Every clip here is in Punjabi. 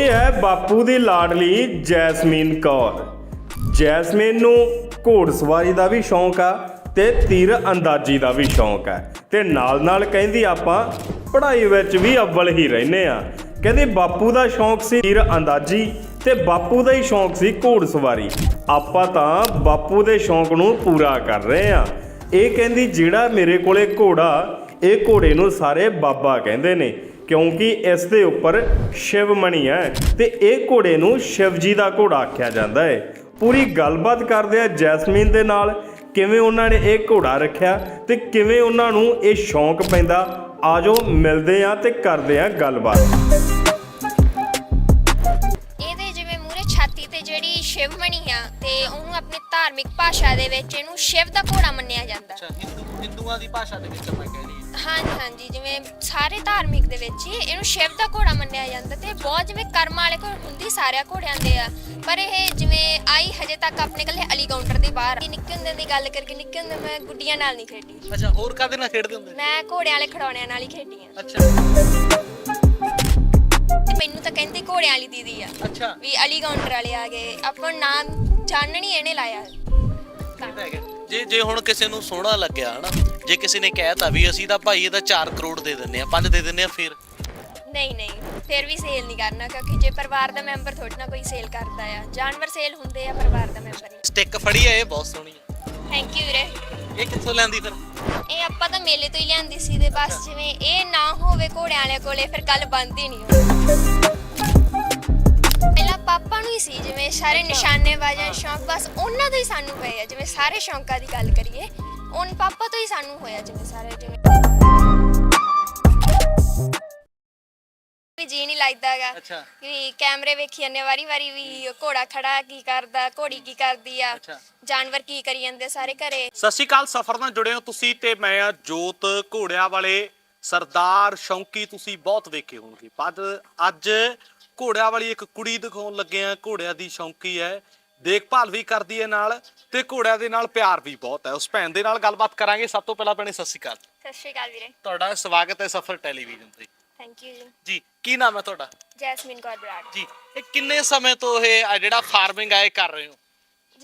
ਇਹ ਹੈ ਬਾਪੂ ਦੀ ਲਾਡਲੀ ਜੈਸਮੀਨ ਕੌਰ। ਜੈਸਮੀਨ ਨੂੰ ਘੋੜਸਵਾਰੀ ਦਾ ਵੀ ਸ਼ੌਂਕ ਆ ਤੇ ਤੀਰ ਅੰਦਾਜ਼ੀ ਦਾ ਵੀ ਸ਼ੌਂਕ ਹੈ ਤੇ ਨਾਲ ਨਾਲ ਕਹਿੰਦੀ ਆਪਾਂ ਪੜ੍ਹਾਈ ਵਿੱਚ ਵੀ ਅవ్ਵਲ ਹੀ ਰਹਿੰਦੇ ਆ। ਕਹਿੰਦੀ ਬਾਪੂ ਦਾ ਸ਼ੌਂਕ ਸੀ ਤੀਰ ਅੰਦਾਜ਼ੀ ਤੇ ਬਾਪੂ ਦਾ ਹੀ ਸ਼ੌਂਕ ਸੀ ਘੋੜਸਵਾਰੀ ਆਪਾਂ ਤਾਂ ਬਾਪੂ ਦੇ ਸ਼ੌਂਕ ਨੂੰ ਪੂਰਾ ਕਰ ਰਹੇ ਆ। ਇਹ ਕਹਿੰਦੀ ਜਿਹੜਾ ਮੇਰੇ ਕੋਲੇ ਘੋੜਾ, ਇਹ ਘੋੜੇ ਨੂੰ ਸਾਰੇ ਬਾਬਾ ਕਹਿੰਦੇ ਨੇ। ਕਿਉਂਕਿ ਇਸ ਦੇ ਉੱਪਰ ਸ਼ਿਵਮਣੀ ਹੈ ਤੇ ਇਹ ਘੋੜੇ ਨੂੰ ਸ਼ਿਵ ਜੀ ਦਾ ਘੋੜਾ ਆਖਿਆ ਜਾਂਦਾ ਹੈ। ਪੂਰੀ ਗੱਲਬਾਤ ਕਰਦੇ ਆ ਜੈਸਮੀਨ ਦੇ ਨਾਲ ਕਿਵੇਂ ਉਹਨਾਂ ਨੇ ਇਹ ਘੋੜਾ ਰੱਖਿਆ ਤੇ ਕਿਵੇਂ ਉਹਨਾਂ ਨੂੰ ਇਹ ਸ਼ੌਂਕ ਪੈਂਦਾ। ਆਜੋ ਮਿਲਦੇ ਆ ਤੇ ਕਰਦੇ ਆ ਗੱਲਬਾਤ। ਇਹਦੇ ਜਿਵੇਂ ਮੂਰੇ ਛਾਤੀ ਤੇ ਜਿਹੜੀ ਸ਼ਿਵਮਣੀ ਆ ਤੇ ਉਹਨੂੰ ਆਪਣੀ ਧਾਰਮਿਕ ਭਾਸ਼ਾ ਦੇ ਵਿੱਚ ਇਹਨੂੰ ਸ਼ਿਵ ਦਾ ਘੋੜਾ ਮੰਨਿਆ ਜਾਂਦਾ। ਅੱਛਾ ਹਿੰਦੂ ਹਿੰਦੂਆਂ ਦੀ ਭਾਸ਼ਾ ਦੇ ਵਿੱਚ ਲਈਏ ਹਾਂਜੀ ਹਾਂਜੀ ਜਿਵੇਂ ਸਾਰੇ ਧਾਰਮਿਕ ਦੇ ਵਿੱਚ ਹੀ ਇਹਨੂੰ ਸ਼ਿਵ ਦਾ ਘੋੜਾ ਮੰਨਿਆ ਜਾਂਦਾ ਤੇ ਬਹੁਤ ਜਿਵੇਂ ਕਰਮ ਵਾਲੇ ਕੋਲ ਹੁੰਦੀ ਸਾਰਿਆਂ ਘੋੜਿਆਂ ਦੇ ਆ। ਪਰ ਇਹ ਜਿਵੇਂ ਆਈ ਹਜੇ ਤੱਕ ਆਪਣੇ ਕੱਲੇ ਅਲੀ ਕਾਊਂਟਰ ਦੇ ਬਾਹਰ ਆ। ਨਿੱਕੇ ਹੁੰਦੇ ਦੀ ਗੱਲ ਕਰਕੇ ਨਿੱਕੇ ਹੁੰਦੇ ਮੈਂ ਗੁੱਡੀਆਂ ਨਾਲ ਨਹੀਂ ਖੇਡੀ। ਅੱਛਾ ਹੋਰ ਕਾਦੇ ਨਾਲ ਖੇਡਦੇ ਹੁੰਦੇ? ਮੈਂ ਘੋੜਿਆਂ ਵਾਲੇ ਖਿਡੌਣਿਆਂ ਨਾਲ ਹੀ ਖੇਡੀ ਆ। ਅੱਛਾ। ਤੇ ਮੈਨੂੰ ਤਾਂ ਕਹਿੰਦੇ ਘੋੜਿਆਂ ਵਾਲੀ ਦੀਦੀ ਆ। ਅੱਛਾ। ਵੀ ਅਲੀ ਕਾਊਂਟਰ ਵਾਲੇ ਆ ਗਏ ਆਪਾਂ ਨੂੰ ਨਾਮ ਜਾਣਨ ਹੀ ਇਹਨੇ ਲਾਇਆ। ਇਹ ਤਾਂ ਹੈਗਾ। ਜੇ ਜੇ ਹੁਣ ਕਿਸੇ ਨੂੰ ਸੋਹਣਾ ਲੱਗਿਆ ਹਨਾ ਜੇ ਕਿਸੇ ਨੇ ਕਹਿਤਾ ਵੀ ਅਸੀਂ ਤਾਂ ਭਾਈ ਇਹਦਾ 4 ਕਰੋੜ ਦੇ ਦਿੰਨੇ ਆ 5 ਦੇ ਦਿੰਨੇ ਆ ਫਿਰ? ਨਹੀਂ ਨਹੀਂ ਫਿਰ ਵੀ ਸੇਲ ਨਹੀਂ ਕਰਨਾ ਕਿਉਂਕਿ ਜੇ ਪਰਿਵਾਰ ਦਾ ਮੈਂਬਰ ਥੋੜੀ ਨਾ ਕੋਈ ਸੇਲ ਕਰਦਾ ਆ ਜਾਨਵਰ ਸੇਲ ਹੁੰਦੇ ਆ ਪਰਿਵਾਰ ਦਾ ਮੈਂਬਰ ਹੀ ਸਟਿੱਕ ਫੜੀ ਆ ਇਹ ਬਹੁਤ ਸੋਹਣੀ ਆ। ਥੈਂਕ ਯੂ ਵੀਰੇ। ਇਹ ਕਿੱਥੋਂ ਲੈਂਦੀ ਫਿਰ? ਇਹ ਆਪਾਂ ਤਾਂ ਮੇਲੇ ਤੋਂ ਹੀ ਲਿਆਂਦੀ ਸੀ ਤੇ ਬਸ ਜਿਵੇਂ ਇਹ ਨਾ ਹੋਵੇ ਘੋੜਿਆਂ ਵਾਲੇ ਕੋਲੇ ਫਿਰ ਗੱਲ ਬਣਦੀ ਨਹੀਂ। ਪਹਿਲਾਂ ਪਾਪਾ ਨੂੰ ਹੀ ਸੀ ਜਿਵੇਂ ਸਾਰੇ ਨਿਸ਼ਾਨੇ ਬਾਜ਼ਾਂ ਸ਼ੌਂਕ ਬਸ ਉਹਨਾਂ ਤੋਂ ਹੀ ਸਾਨੂੰ ਪਏ ਆ ਜਿਵੇਂ ਸਾਰੇ ਸ਼ੌਂਕਾਂ ਦੀ ਗੱਲ ਕਰੀਏ। ਉਹਨ ਪਾਪਾ ਤੋਂ ਹੀ ਸਾਨੂੰ ਹੋਇਆ ਜਿਵੇਂ ਸਾਰੇ ਜਿਵੇਂ। ਵੀ ਜੀ ਨਹੀਂ ਲੱਗਦਾਗਾ ਅੱਛਾ। ਵੀ ਕੈਮਰੇ ਵੇਖੀ ਜਾਂਦੇ ਵਾਰੀ ਵਾਰੀ ਵੀ ਘੋੜਾ ਖੜਾ ਕੀ ਕਰਦਾ ਘੋੜੀ ਕੀ ਕਰਦੀ ਆ। ਜਾਨਵਰ ਕੀ ਕਰੀ ਜਾਂਦੇ ਸਾਰੇ ਘਰੇ। ਸਤਿ ਸ਼੍ਰੀ ਅਕਾਲ ਸਫਰ ਨਾਲ ਜੁੜੇ ਹੋ ਤੁਸੀਂ ਤੇ ਮੈਂ ਆ ਜੋਤ ਘੋੜਿਆਂ ਵਾਲੇ। ਸਰਦਾਰ ਸ਼ੌਂਕੀ ਤੁਸੀਂ ਬਹੁਤ ਵੇਖੇ ਹੋਣਗੇ। ਪਰ ਅੱਜ ਘੋੜਿਆਂ ਵਾਲੀ ਇੱਕ ਕੁੜੀ ਦਿਖਾਉਣ ਲੱਗੇ ਆ ਘੋੜਿਆਂ ਦੀ ਸ਼ੌਂਕੀ ਹੈ। ਦੇਖਭਾਲ ਵੀ ਕਰਦੀ ਹੈ ਨਾਲ ਤੇ ਘੋੜਿਆਂ ਦੇ ਨਾਲ ਪਿਆਰ ਵੀ ਬਹੁਤ ਹੈ। ਉਸ ਭੈਣ ਦੇ ਨਾਲ ਗੱਲਬਾਤ ਕਰਾਂਗੇ। ਸਭ ਤੋਂ ਪਹਿਲਾਂ ਭੈਣੇ ਸਤਿ ਸ਼੍ਰੀ ਅਕਾਲ। ਸਤਿ ਸ਼੍ਰੀ ਅਕਾਲ ਵੀਰੇ। ਤੁਹਾਡਾ ਸਵਾਗਤ ਹੈ ਸਫਰ ਟੈਲੀਵਿਜ਼ਨ ਤੇ। ਥੈਂਕ ਯੂ ਜੀ। ਜੀ ਕੀ ਨਾਮ ਹੈ ਤੁਹਾਡਾ? ਜੈਸਮਿਨ ਕੌਰ ਬਰਾੜ। ਜੀ ਇਹ ਕਿੰਨੇ ਸਮੇਂ ਤੋਂ ਇਹ ਆ ਜਿਹੜਾ ਫਾਰਮਿੰਗ ਆ ਇਹ ਕਰ ਰਹੇ ਹੋ?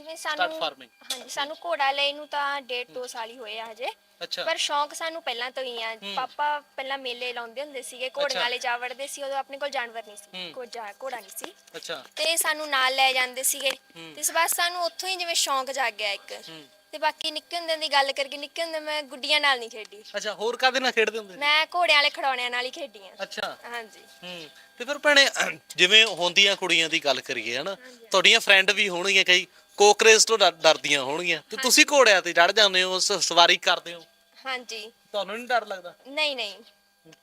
ਜਿਵੇਂ ਸਾਨੂੰ farming। ਹਾਂਜੀ ਸਾਨੂੰ ਘੋੜਾ ਲੈਣ ਨੂੰ ਤਾਂ ਡੇਢ ਦੋ ਸਾਲ ਹੀ ਹੋਏ ਆ ਹਜੇ। ਅੱਛਾ। ਪਰ ਸ਼ੌਂਕ ਸਾਨੂੰ ਪਹਿਲਾਂ ਤੋਂ ਹੀ ਆ। ਪਾਪਾ ਪਹਿਲਾਂ ਮੇਲੇ ਲਾਉਂਦੇ ਹੁੰਦੇ ਸੀਗੇ ਘੋੜੀਆਂ ਅੱਛਾ। ਵਾਲੇ ਜਾ ਵੜਦੇ ਸੀ ਉਦੋਂ ਆਪਣੇ ਕੋਲ ਜਾਨਵਰ ਨਹੀਂ ਸੀ। ਹੂੰ। ਕੋਈ ਜਾ- ਘੋੜਾ ਨਹੀਂ ਸੀ। ਅੱਛਾ। ਤੇ ਸਾਨੂੰ ਨਾਲ ਲੈ ਜਾਂਦੇ ਸੀਗੇ। ਹੂੰ। ਤੇ ਇਸ ਵਾਰ ਸਾਨੂੰ ਉੱਥੋਂ ਹੀ ਜਿਵੇਂ ਸ਼ੌਂਕ ਜਾਗ ਗਿਆ ਇੱਕ। ਹੂੰ। ਤੇ ਬਾਕੀ ਨਿੱਕੇ ਹੁੰਦੇ ਦੀ ਗੱਲ ਕਰਕੇ ਨਿੱਕੇ ਹੁੰਦੇ ਮੈਂ ਗੁੱਡੀਆਂ ਨਾਲ ਨਹੀਂ ਖੇਡੀ। ਅੱਛਾ ਹੋਰ ਕਾਦੇ ਨਾਲ ਖੇਡਦੇ ਹੁੰਦੇ ਮੈਂ ਘੋੜਿਆਂ ਵਾਲੇ ਖਿਡੌਣਿਆਂ ਨਾਲ ਹੀ ਖੇਡੀ ਆ। ਅੱਛਾ। ਹਾਂਜੀ। ਹੂੰ। ਤੇ ਫਿਰ ਭੈਣੇ ਜਿਵੇਂ ਹੁੰਦੀਆਂ ਕੁੜੀਆਂ ਦੀ ਗੱਲ ਕਰੀਏ ਹਨਾ। ਤੁਹਾਡੀਆਂ ਫਰੈਂਡ ਵੀ ਹੋਣਗੀਆਂ ਕਈ। ਕੋਕਰੇਜ ਤੋਂ ਡਰ- ਡਰਦੀਆਂ ਹੋਣਗੀਆਂ। ਤੇ ਤੁਸੀਂ ਘੋੜਿਆਂ ਤੇ ਚੜ ਜਾਂਦੇ ਹੋ ਸ- ਸਵਾਰੀ ਕਰਦੇ ਹੋ? ਹਾਂਜੀ। ਤੁਹਾਨੂੰ ਨਹੀਂ ਡਰ ਲੱਗਦਾ? ਨਹੀਂ ਨਹੀਂ।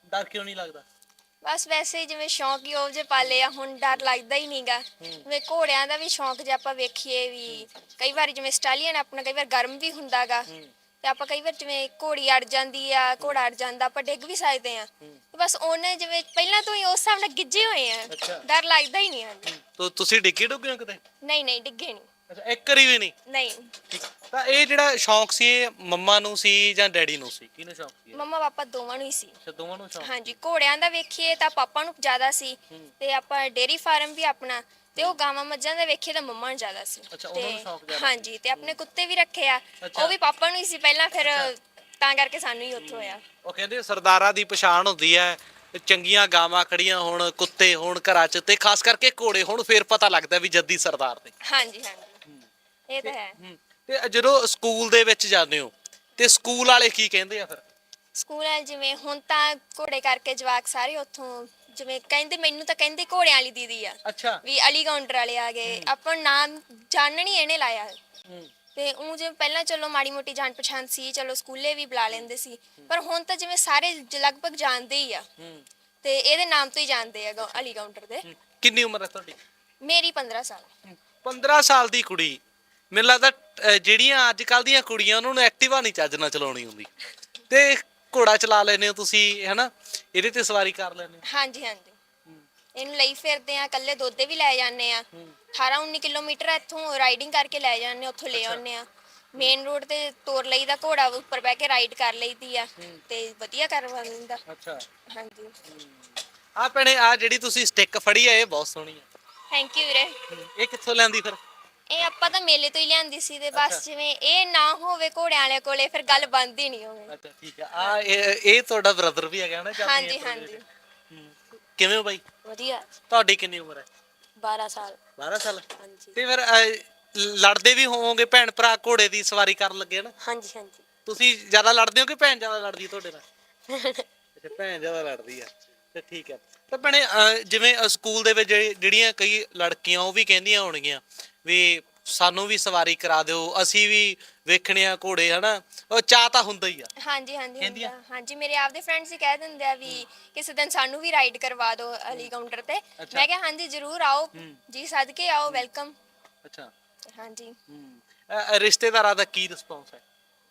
ਡਰ ਕਿਉਂ ਨਹੀਂ ਲੱਗਦਾ? ਬਸ ਵੈਸੇ ਹੀ ਜਿਵੇਂ ਸ਼ੌਂਕ ਹੀ ਉਹ ਜੇ ਪਾਲੇ ਆ ਹੁਣ ਡਰ ਲੱਗਦਾ ਹੀ ਨਹੀਂਗਾ ਜਿਵੇਂ ਘੋੜਿਆਂ ਦਾ ਵੀ ਸ਼ੌਂਕ ਜੇ ਆਪਾਂ ਵੇਖੀਏ ਵੀ ਕਈ ਵਾਰ ਜਿਵੇਂ ਸਟਾਲੀਅਨ ਆਪਣਾ ਕਈ ਵਾਰ ਗਰਮ ਵੀ ਹੁੰਦਾਗਾ। ਤੇ ਆਪਾਂ ਕਈ ਵਾਰ ਜਿਵੇਂ ਘੋੜੀ ਅੜ ਜਾਂਦੀ ਆ ਘੋੜਾ ਅੜ ਜਾਂਦਾ ਆਪਾਂ ਡਿੱਗ ਵੀ ਸਕਦੇ ਆ। ਤੇ ਬਸ ਉਹਨੇ ਜਿਵੇਂ ਪਹਿਲਾਂ ਤੋਂ ਹੀ ਉਸ ਹਿਸਾਬ ਨਾਲ ਗਿੱਜੇ ਹੋਏ ਆ। ਅੱਛਾ। ਡਰ ਲੱਗਦਾ ਹੀ ਨਹੀਂ ਤੋ ਤੁਸੀਂ ਡਿੱਗੇ ਡੁੱਗੇ ਹੋ ਕਿਤੇ? ਨਹੀਂ ਨਹੀਂ ਡਿੱਗੇ ਨਹੀਂ ਅੱਛਾ ਇੱਕ ਵਾਰੀ ਵੀ ਨਹੀਂ? ਨਹੀਂ। ਠੀਕ। ਤਾਂ ਇਹ ਜਿਹੜਾ ਸ਼ੌਂਕ ਸੀ ਇਹ ਮੰਮਾ ਨੂੰ ਸੀ ਜਾਂ ਡੈਡੀ ਨੂੰ ਸੀ? ਕਿਹਨੂੰ ਸ਼ੌਂਕ ਸੀ? ਮੰਮਾ ਪਾਪਾ ਦੋਵਾਂ ਨੂੰ ਹੀ ਸੀ। ਅੱਛਾ ਦੋਵਾਂ ਨੂੰ ਸ਼ੌਂਕ ਹਾਂਜੀ ਘੋੜਿਆਂ ਦਾ ਵੇਖੀਏ ਤਾਂ ਪਾਪਾ ਨੂੰ ਜ਼ਿਆਦਾ ਸੀ ਤੇ ਆਪਾਂ ਡੇਰੀ ਫਾਰਮ ਵੀ ਆਪਣਾ ਤੇ ਉਹ ਗਾਵਾਂ ਮੱਝਾਂ ਦਾ ਵੇਖੀਏ ਤਾਂ ਮੰਮਾ ਨੂੰ ਜ਼ਿਆਦਾ ਸੀ। ਅੱਛਾ, ਉਹਨਾਂ ਨੂੰ ਤੇ ਸ਼ੌਕ ਜ਼ਿਆਦਾ ਹਾਂਜੀ ਤੇ ਆਪਣੇ ਕੁੱਤੇ ਵੀ ਰੱਖੇ ਆ। ਅੱਛਾ। ਉਹ ਵੀ ਪਾਪਾ ਨੂੰ ਹੀ ਸੀ ਪਹਿਲਾਂ ਫਿਰ ਤਾਂ ਕਰਕੇ ਸਾਨੂੰ ਹੀ ਉੱਥੋਂ ਹੋਇਆ। ਉਹ ਕਹਿੰਦੇ ਸਰਦਾਰਾਂ ਦੀ ਪਛਾਣ ਹੁੰਦੀ ਹੈ ਚੰਗੀਆਂ ਗਾਵਾਂ ਖੜੀਆਂ ਹੋਣ ਕੁੱਤੇ ਹੋਣ ਘਰਾਂ 'ਚ ਤੇ ਖਾਸ ਕਰਕੇ ਘੋੜੇ ਹੋਣ ਫੇਰ ਪਤਾ ਲੱਗਦਾ ਵੀ ਜੱਦੀ ਸਰਦਾਰ ਨੇ। ਹਾਂਜੀ ਹਾਂਜੀ। ਇਹ ਤਾਂ ਹੈ। ਹੂੰ। ਤੇ ਜਦੋਂ ਸਕੂਲ ਦੇ ਵਿੱਚ ਜਾਂਦੇ ਹੋ ਤੇ ਸਕੂਲ ਵਾਲੇ ਕੀ ਕਹਿੰਦੇ ਆ ਫਿਰ? ਸਕੂਲ ਵਾਲੇ ਜਿਵੇਂ ਹੁਣ ਤਾਂ ਘੋੜੇ ਕਰਕੇ ਜਵਾਕ ਸਾਰੇ ਉੱਥੋਂ ਜਿਵੇਂ ਕਹਿੰਦੇ ਮੈਨੂੰ ਤਾਂ ਕਹਿੰਦੇ ਘੋੜਿਆਂ ਵਾਲੀ ਦੀਦੀ ਆ। ਅੱਛਾ। ਵੀ ਅਲੀ ਕਾਊਂਟਰ ਵਾਲੇ ਆ ਗਏ। ਆਪਾਂ ਨਾਮ ਜਾਣਨ ਹੀ ਇਹਨੇ ਲਾਇਆ ਤੇ ਉਹ ਜਿਵੇਂ ਪਹਿਲਾਂ ਚਲੋ ਮਾੜੀ ਮੋਟੀ ਜਾਣ ਪਛਾਣ ਸੀ ਚਲੋ ਸਕੂਲੇ ਵੀ ਬੁਲਾ ਲੈਂਦੇ ਸੀ। ਪਰ ਹੁਣ ਤਾਂ ਜਿਵੇਂ ਸਾਰੇ ਜ- ਲਗਭਗ ਜਾਣਦੇ ਹੀ ਆ। ਹੂੰ। ਤੇ ਇਹਦੇ ਨਾਮ ਤੋਂ ਹੀ ਜਾਣਦੇ ਆ ਗਾ- ਅਲੀ ਕਾਊਂਟਰ ਦੇ ਕਿੰਨੀ ਉਮਰ ਹੈ ਤੁਹਾਡੀ? ਮੇਰੀ 15 ਸਾਲ। 15 ਸਾਲ ਦੀ ਕੁੜੀ। ਮੈਨੂੰ ਲੱਗਦਾ ਅਹ, ਜਿਹੜੀਆਂ ਅੱਜ ਕੱਲ ਦੀਆਂ ਕੁੜੀਆਂ ਉਹਨਾਂ ਨੂੰ ਐਕਟਿਵਾ ਨਹੀਂ ਚੱਜ ਨਾਲ ਚਲਾਉਣੀ ਹੁੰਦੀ। ਤੇ ਘੋੜਾ ਚਲਾ ਲੈਨੇ ਹੋ ਤੁਸੀਂ ਹੈਨਾ? ਇਹਦੇ ਤੇ ਸਵਾਰੀ ਕਰ ਲੈਨੇ ਹੋ। ਹਾਂਜੀ ਹਾਂਜੀ। ਇਹਨੂੰ ਲਈ ਫਿਰਦੇ ਆ ਕੱਲੇ ਦੋਦੇ ਵੀ ਲੈ ਜਾਂਦੇ ਆ। 18 19 ਕਿਲੋਮੀਟਰ ਇੱਥੋਂ ਰਾਈਡਿੰਗ ਕਰਕੇ ਲੈ ਜਾਂਦੇ ਆ, ਉੱਥੋਂ ਲੈ ਆਉਂਦੇ ਆ। ਮੇਨ ਰੋਡ ਤੇ ਤੋਰ ਲਈਦਾ ਘੋੜਾ ਉੱਪਰ ਬਹਿ ਕੇ ਰਾਈਡ ਕਰ ਲਈਦੀ ਆ। ਤੇ ਵਧੀਆ ਕਰਵਾ ਦਿੰਦਾ। ਅੱਛਾ। ਹਾਂਜੀ। ਆ ਭੈਣੇ ਆ ਜਿਹੜੀ ਤੁਸੀਂ ਸਟਿੱਕ ਫੜੀ ਆ ਇਹ ਬਹੁਤ ਸੋਹਣੀ ਆ। ਥੈਂਕ ਯੂ ਵੀਰੇ। ਇਹ ਕਿੱਥੋਂ ਲੈਂਦੀ ਫਿਰ? ਇਹ ਆਪਾਂ ਤਾਂ ਮੇਲੇ ਤੋਂ ਹੀ ਲਿਆਂਦੀ ਸੀ ਤੇ ਬਸ ਜਿਵੇਂ ਇਹ ਨਾ ਹੋਵੇ ਘੋੜਿਆਂ ਵਾਲੇ ਕੋਲੇ ਫਿਰ ਗੱਲ ਬੰਦ ਹੀ ਨਹੀਂ ਹੋਵੇ। ਅੱਛਾ ਠੀਕ ਆ। ਆ ਇਹ ਇਹ ਤੁਹਾਡਾ ਬ੍ਰਦਰ ਵੀ ਹੈਗਾ ਨਾ ਚਾਚੀ ਹਾਂਜੀ ਹਾਂਜੀ। ਹੂੰ। ਕਿਵੇਂ ਹੋ ਬਾਈ? ਵਧੀਆ। ਤੁਹਾਡੀ ਕਿੰਨੀ ਉਮਰ ਹੈ? 12 ਸਾਲ। 12 ਸਾਲ? ਹਾਂਜੀ। ਤੇ ਫਿਰ ਅਹ, ਲੜਦੇ ਵੀ ਹੋਵੋਗੇ ਭੈਣ ਭਰਾ ਘੋੜੇ ਦੀ ਸਵਾਰੀ ਕਰਨ ਲੱਗੇ ਨਾ ਹਾਂਜੀ ਹਾਂਜੀ। ਤੁਸੀਂ ਜ਼ਿਆਦਾ ਲੜਦੇ ਹੋ ਕਿ ਭੈਣ ਜ਼ਿਆਦਾ ਲੜਦੀ ਹੈ ਤੁਹਾਡੇ ਨਾਲ? ਅੱਛਾ ਭੈਣ ਜ਼ਿਆਦਾ ਲੜਦੀ ਆ। ਤੇ ਠੀਕ ਹੈ ਤਾਂ ਭੈਣੇ ਅਹ, ਜਿਵੇਂ ਅਹ, ਸਕੂਲ ਦੇ ਵਿੱਚ ਜਿਹੜੀ- ਜਿਹੜੀਆਂ ਕਈ ਲੜਕੀਆਂ ਉਹ ਵੀ ਕਹਿੰਦੀਆਂ ਹੋਣਗੀਆਂ ਵੀ ਸਾਨੂੰ ਵੀ ਸਵਾਰੀ ਕਰਾ ਦਿਓ ਅਸੀਂ ਵੀ ਵੇਖਣੇ ਆ ਘੋੜੇ ਹਨਾ? ਉਹ ਚਾਹ ਤਾਂ ਹੁੰਦਾ ਹੀ ਆ। ਹਾਂਜੀ ਹਾਂਜੀ? ਹੁੰਦਾ। ਹਾਂਜੀ ਮੇਰੇ ਆਪਦੇ ਫਰੈਂਡਸ ਹੀ ਕਹਿ ਦਿੰਦੇ ਆ ਵੀ ਕਿਸੇ ਦਿਨ ਸਾਨੂੰ ਵੀ ਰਾਈਡ ਕਰਵਾ ਦਿਓ ਅਲੀ ਕਾਊਂਟਰ ਤੇ। ਅੱਛਾ। ਮੈਂ ਕਿਹਾ ਹਾਂਜੀ ਜ਼ਰੂਰ ਆਓ। ਜੀ ਸਦਕੇ ਆਓ ਵੈਲਕਮ ਅੱਛਾ। ਹਾਂਜੀ। ਹੂੰ। ਰਿਸ਼ਤੇਦਾਰਾਂ ਦਾ ਕੀ ਰਿਸਪੌਂਸ ਹੈ?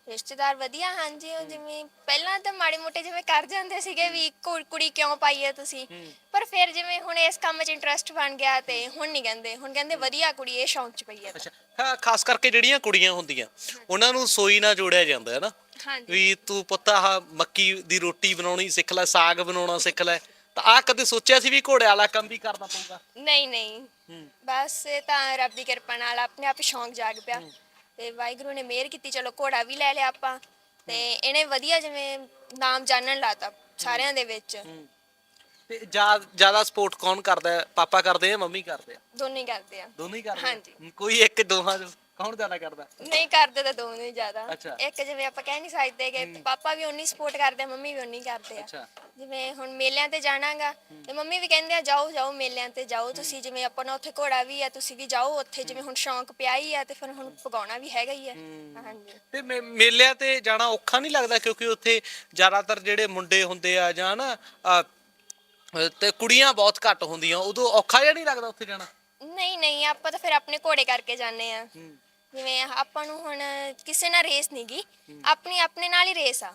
ਰਿਸ਼ਤੇਦਾਰ ਵਧੀਆ ਹਾਂਜੀ ਉਹ ਜਿਵੇਂ ਪਹਿਲਾਂ ਤਾਂ ਮਾੜੇ ਮੋਟੇ ਜਿਵੇਂ ਕਰ ਜਾਂਦੇ ਸੀਗੇ ਵੀ ਕੁ- ਕੁੜੀ ਕਿਉਂ ਪਾਈ ਹੈ ਤੁਸੀਂ? ਪਰ ਫਿਰ ਜਿਵੇਂ ਹੁਣ ਇਸ ਕੰਮ 'ਚ ਇੰਟਰਸਟ ਬਣ ਗਿਆ ਤੇ ਹੁਣ ਨਹੀਂ ਕਹਿੰਦੇ ਹੁਣ ਕਹਿੰਦੇ ਵਧੀਆ ਕੁੜੀ ਇਹ ਸ਼ੌਂਕ 'ਚ ਪਈ ਹੈ ਅੱਛਾ ਖਾ- ਖਾਸ ਕਰਕੇ ਜਿਹੜੀਆਂ ਕੁੜੀਆਂ ਹੁੰਦੀਆਂ ਉਹਨਾਂ ਨੂੰ ਸੋਈ ਨਾਲ ਜੋੜਿਆ ਜਾਂਦਾ ਹੈ ਨਾ? ਹਾਂਜੀ। ਵੀ ਤੂੰ ਪੁੱਤ ਆਹ ਮੱਕੀ ਦੀ ਰੋਟੀ ਬਣਾਉਣੀ ਸਿੱਖ ਲੈ ਸਾਗ ਬਣਾਉਣਾ ਸਿੱਖ ਲੈ ਤਾਂ ਆ ਕਦੇ ਸੋਚਿਆ ਸੀ ਵੀ ਘੋੜੇ ਵਾਲਾ ਕੰਮ ਵੀ ਕਰਨਾ ਪਊਗਾ? ਨਹੀਂ ਨਹੀਂ। ਹੂੰ। ਬਸ ਇਹ ਤਾਂ ਰੱਬ ਦੀ ਕਿਰਪਾ ਨਾਲ ਆਪਣੇ ਆਪ ਹੀ ਸ਼ੌਂਕ ਜਾਗ ਪਿਆ। ਤੇ ਵਾਹਿਗੁਰੂ ਨੇ ਮਿਹਰ ਕੀਤੀ ਚਲੋ ਘੋੜਾ ਵੀ ਲੈ ਲਿਆ ਆਪਾਂ ਤੇ ਇਹਨੇ ਵਧੀਆ ਜਿਵੇਂ ਨਾਮ ਜਾਣਨ ਲਾਤਾ ਸਾਰਿਆਂ ਦੇ ਵਿੱਚ। ਤੇ ਜਿਆ- ਜ਼ਿਆਦਾ ਸਪੋਰਟ ਕੌਣ ਕਰਦਾ ਹੈ? ਪਾਪਾ ਕਰਦੇ ਆ ਮੰਮੀ ਕਰਦੇ ਆ? ਦੋਨੋਂ ਕਰਦੇ ਆ। ਦੋਨੋਂ ਹੀ ਕਰਦੇ ਆ? ਹਾਂਜੀ। ਕੋਈ ਇੱਕ ਦੋਹਾਂ ਚੋਂ ਕੌਣ ਜ਼ਿਆਦਾ ਕਰਦਾ? ਨਹੀਂ ਕਰਦੇ ਤਾਂ ਦੋਨੋਂ ਹੀ ਜ਼ਿਆਦਾ। ਅੱਛਾ। ਇੱਕ ਜਿਵੇਂ ਆਪਾਂ ਕਹਿ ਨਹੀਂ ਸਕਦੇ ਕਿ ਪਾਪਾ ਵੀ ਉਨੀ ਸਪੋਰਟ ਕਰਦੇ ਆ ਮੰਮੀ ਵੀ ਉਨੀ ਕਰਦੇ ਆ। ਅੱਛਾ। ਜਿਵੇਂ ਹੁਣ ਮੇਲਿਆਂ ਤੇ ਜਾਣਾਗਾ ਤੇ ਮੰਮੀ ਵੀ ਕਹਿੰਦੇ ਆ ਜਾਓ ਜਾਓ ਮੇਲਿਆਂ ਤੇ ਜਾਓ ਤੁਸੀਂ ਜਿਵੇਂ ਆਪਾਂ ਨੂੰ ਉੱਥੇ ਘੋੜਾ ਵੀ ਆ ਤੁਸੀਂ ਵੀ ਜਾਓ ਉੱਥੇ ਜਿਵੇਂ ਹੁਣ ਸ਼ੌਂਕ ਪਿਆ ਹੀ ਆ ਤੇ ਫਿਰ ਹੁਣ ਪਗਾਉਣਾ ਵੀ ਹੈਗਾ ਹੀ ਆ। ਹਾਂਜੀ। ਤੇ ਮੇ- ਮੇਲਿਆਂ ਤੇ ਜਾਣਾ ਔਖਾ ਨਹੀਂ ਲੱਗਦਾ ਕਿਉਂਕਿ ਉੱਥੇ ਜ਼ਿਆਦਾਤਰ ਜਿਹੜੇ ਮੁੰਡੇ ਹੁੰਦੇ ਆ ਜਾਂ ਨਾ ਅ, ਅ, ਤੇ ਕੁੜੀਆਂ ਬਹੁਤ ਘੱਟ ਹੁੰਦੀਆਂ ਉਦੋਂ ਔਖਾ ਜਿਹਾ ਨਹੀਂ ਲੱਗਦਾ ਉੱਥੇ ਜਾਣਾ? ਨਹੀਂ ਨਹੀਂ ਆਪਾਂ ਤਾਂ ਫਿਰ ਆਪਣੇ ਘੋੜੇ ਕਰਕੇ ਜਾਂਦੇ ਆ। ਜਿਵੇਂ ਆਪਾਂ ਨੂੰ ਹੁਣ ਕਿਸੇ ਨਾਲ ਰੇਸ ਨਹੀਂਗੀ ਆਪਣੀ ਆਪਣੇ ਨਾਲ ਹੀ ਰੇਸ ਆ।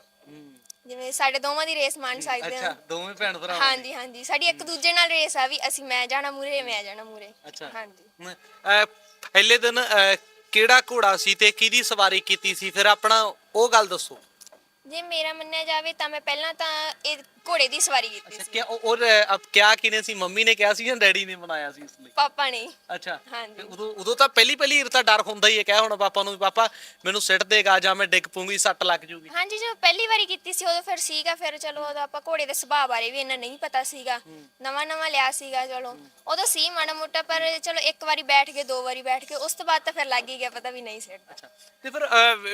ਜਿਵੇਂ ਸਾਡੇ ਦੋਵਾਂ ਦੀ ਰੇਸ ਮੰਨ ਸਕਦੇ ਅੱਛਾ ਆ ਦੋਵੇਂ ਭੈਣ ਭਰਾ ਹਾਂਜੀ ਹਾਂਜੀ ਸਾਡੀ ਇੱਕ ਦੂਜੇ ਨਾਲ ਰੇਸ ਆ ਵੀ ਅਸੀਂ ਮੈਂ ਜਾਣਾ ਮੂਰੇ ਮੈਂ ਜਾਣਾ ਮੂਰੇ। ਅੱਛਾ। ਹਾਂਜੀ। ਪਹਿਲੇ ਦਿਨ ਕਿਹੜਾ ਘੋੜਾ ਸੀ ਤੇ ਕਿਹਦੀ ਸਵਾਰੀ ਕੀਤੀ ਸੀ? ਫਿਰ ਆਪਣਾ ਉਹ ਗੱਲ ਦੱਸੋ। ਜੇ ਮੇਰਾ ਮੰਨਿਆ ਜਾਵੇ ਤਾਂ ਮੈਂ ਪਹਿਲਾਂ ਤਾਂ ਇਹ ਘੋੜੇ ਦੀ ਸਵਾਰੀ ਕੀਤੀ ਅੱਛਾ ਸੀ। ਕਿ ਉਹ ਅਬ ਕਿਆ ਕਿਨੇ ਸੀ? ਮੰਮੀ ਨੇ ਕਿਹਾ ਸੀ ਜਾਂ ਡੈਡੀ ਨੇ ਬਣਾਇਆ ਸੀ ਇਸ ਲਈ? ਪਾਪਾ ਨੇ। ਅੱਛਾ ਹਾਂਜੀ। ਤੇ ਉਦੋਂ ਉਦੋਂ ਤਾਂ ਪਹਿਲੀ ਪਹਿਲੀ ਤਾਂ ਡਰ ਹੁੰਦਾ ਹੀ ਹੈ ਕਹਿ ਹੁਣ ਪਾਪਾ ਨੂੰ ਵੀ ਪਾਪਾ ਮੈਨੂੰ ਸਿੱਟ ਦੇਗਾ ਜਾਂ ਮੈਂ ਡਿੱਗ ਪੂੰਗੀ ਸੱਟ ਲੱਗ ਜੂਗੀ। ਹਾਂਜੀ ਜਦੋਂ ਪਹਿਲੀ ਵਾਰੀ ਕੀਤੀ ਸੀ ਉਦੋਂ ਫਿਰ ਸੀਗਾ ਫਿਰ ਚਲੋ ਉਦੋਂ ਆਪਾਂ ਘੋੜੇ ਦੇ ਸੁਭਾਅ ਬਾਰੇ ਵੀ ਇੰਨਾ ਨਹੀਂ ਪਤਾ ਸੀਗਾ। ਨਵਾਂ ਨਵਾਂ ਲਿਆ ਸੀਗਾ ਚਲੋ। ਉਦੋਂ ਸੀ ਮਾੜਾ ਮੋਟਾ ਪਰ ਚਲੋ ਇੱਕ ਵਾਰੀ ਬੈਠ ਕੇ ਦੋ ਵਾਰੀ ਬੈਠ ਕੇ ਉਸ ਤੋਂ ਬਾਅਦ ਤਾਂ ਫਿਰ ਲੱਗ ਹੀ ਗਿਆ ਪਤਾ ਵੀ ਨਹੀਂ ਸਿੱਟਦਾ। ਅੱਛਾ ਤੇ ਫਿਰ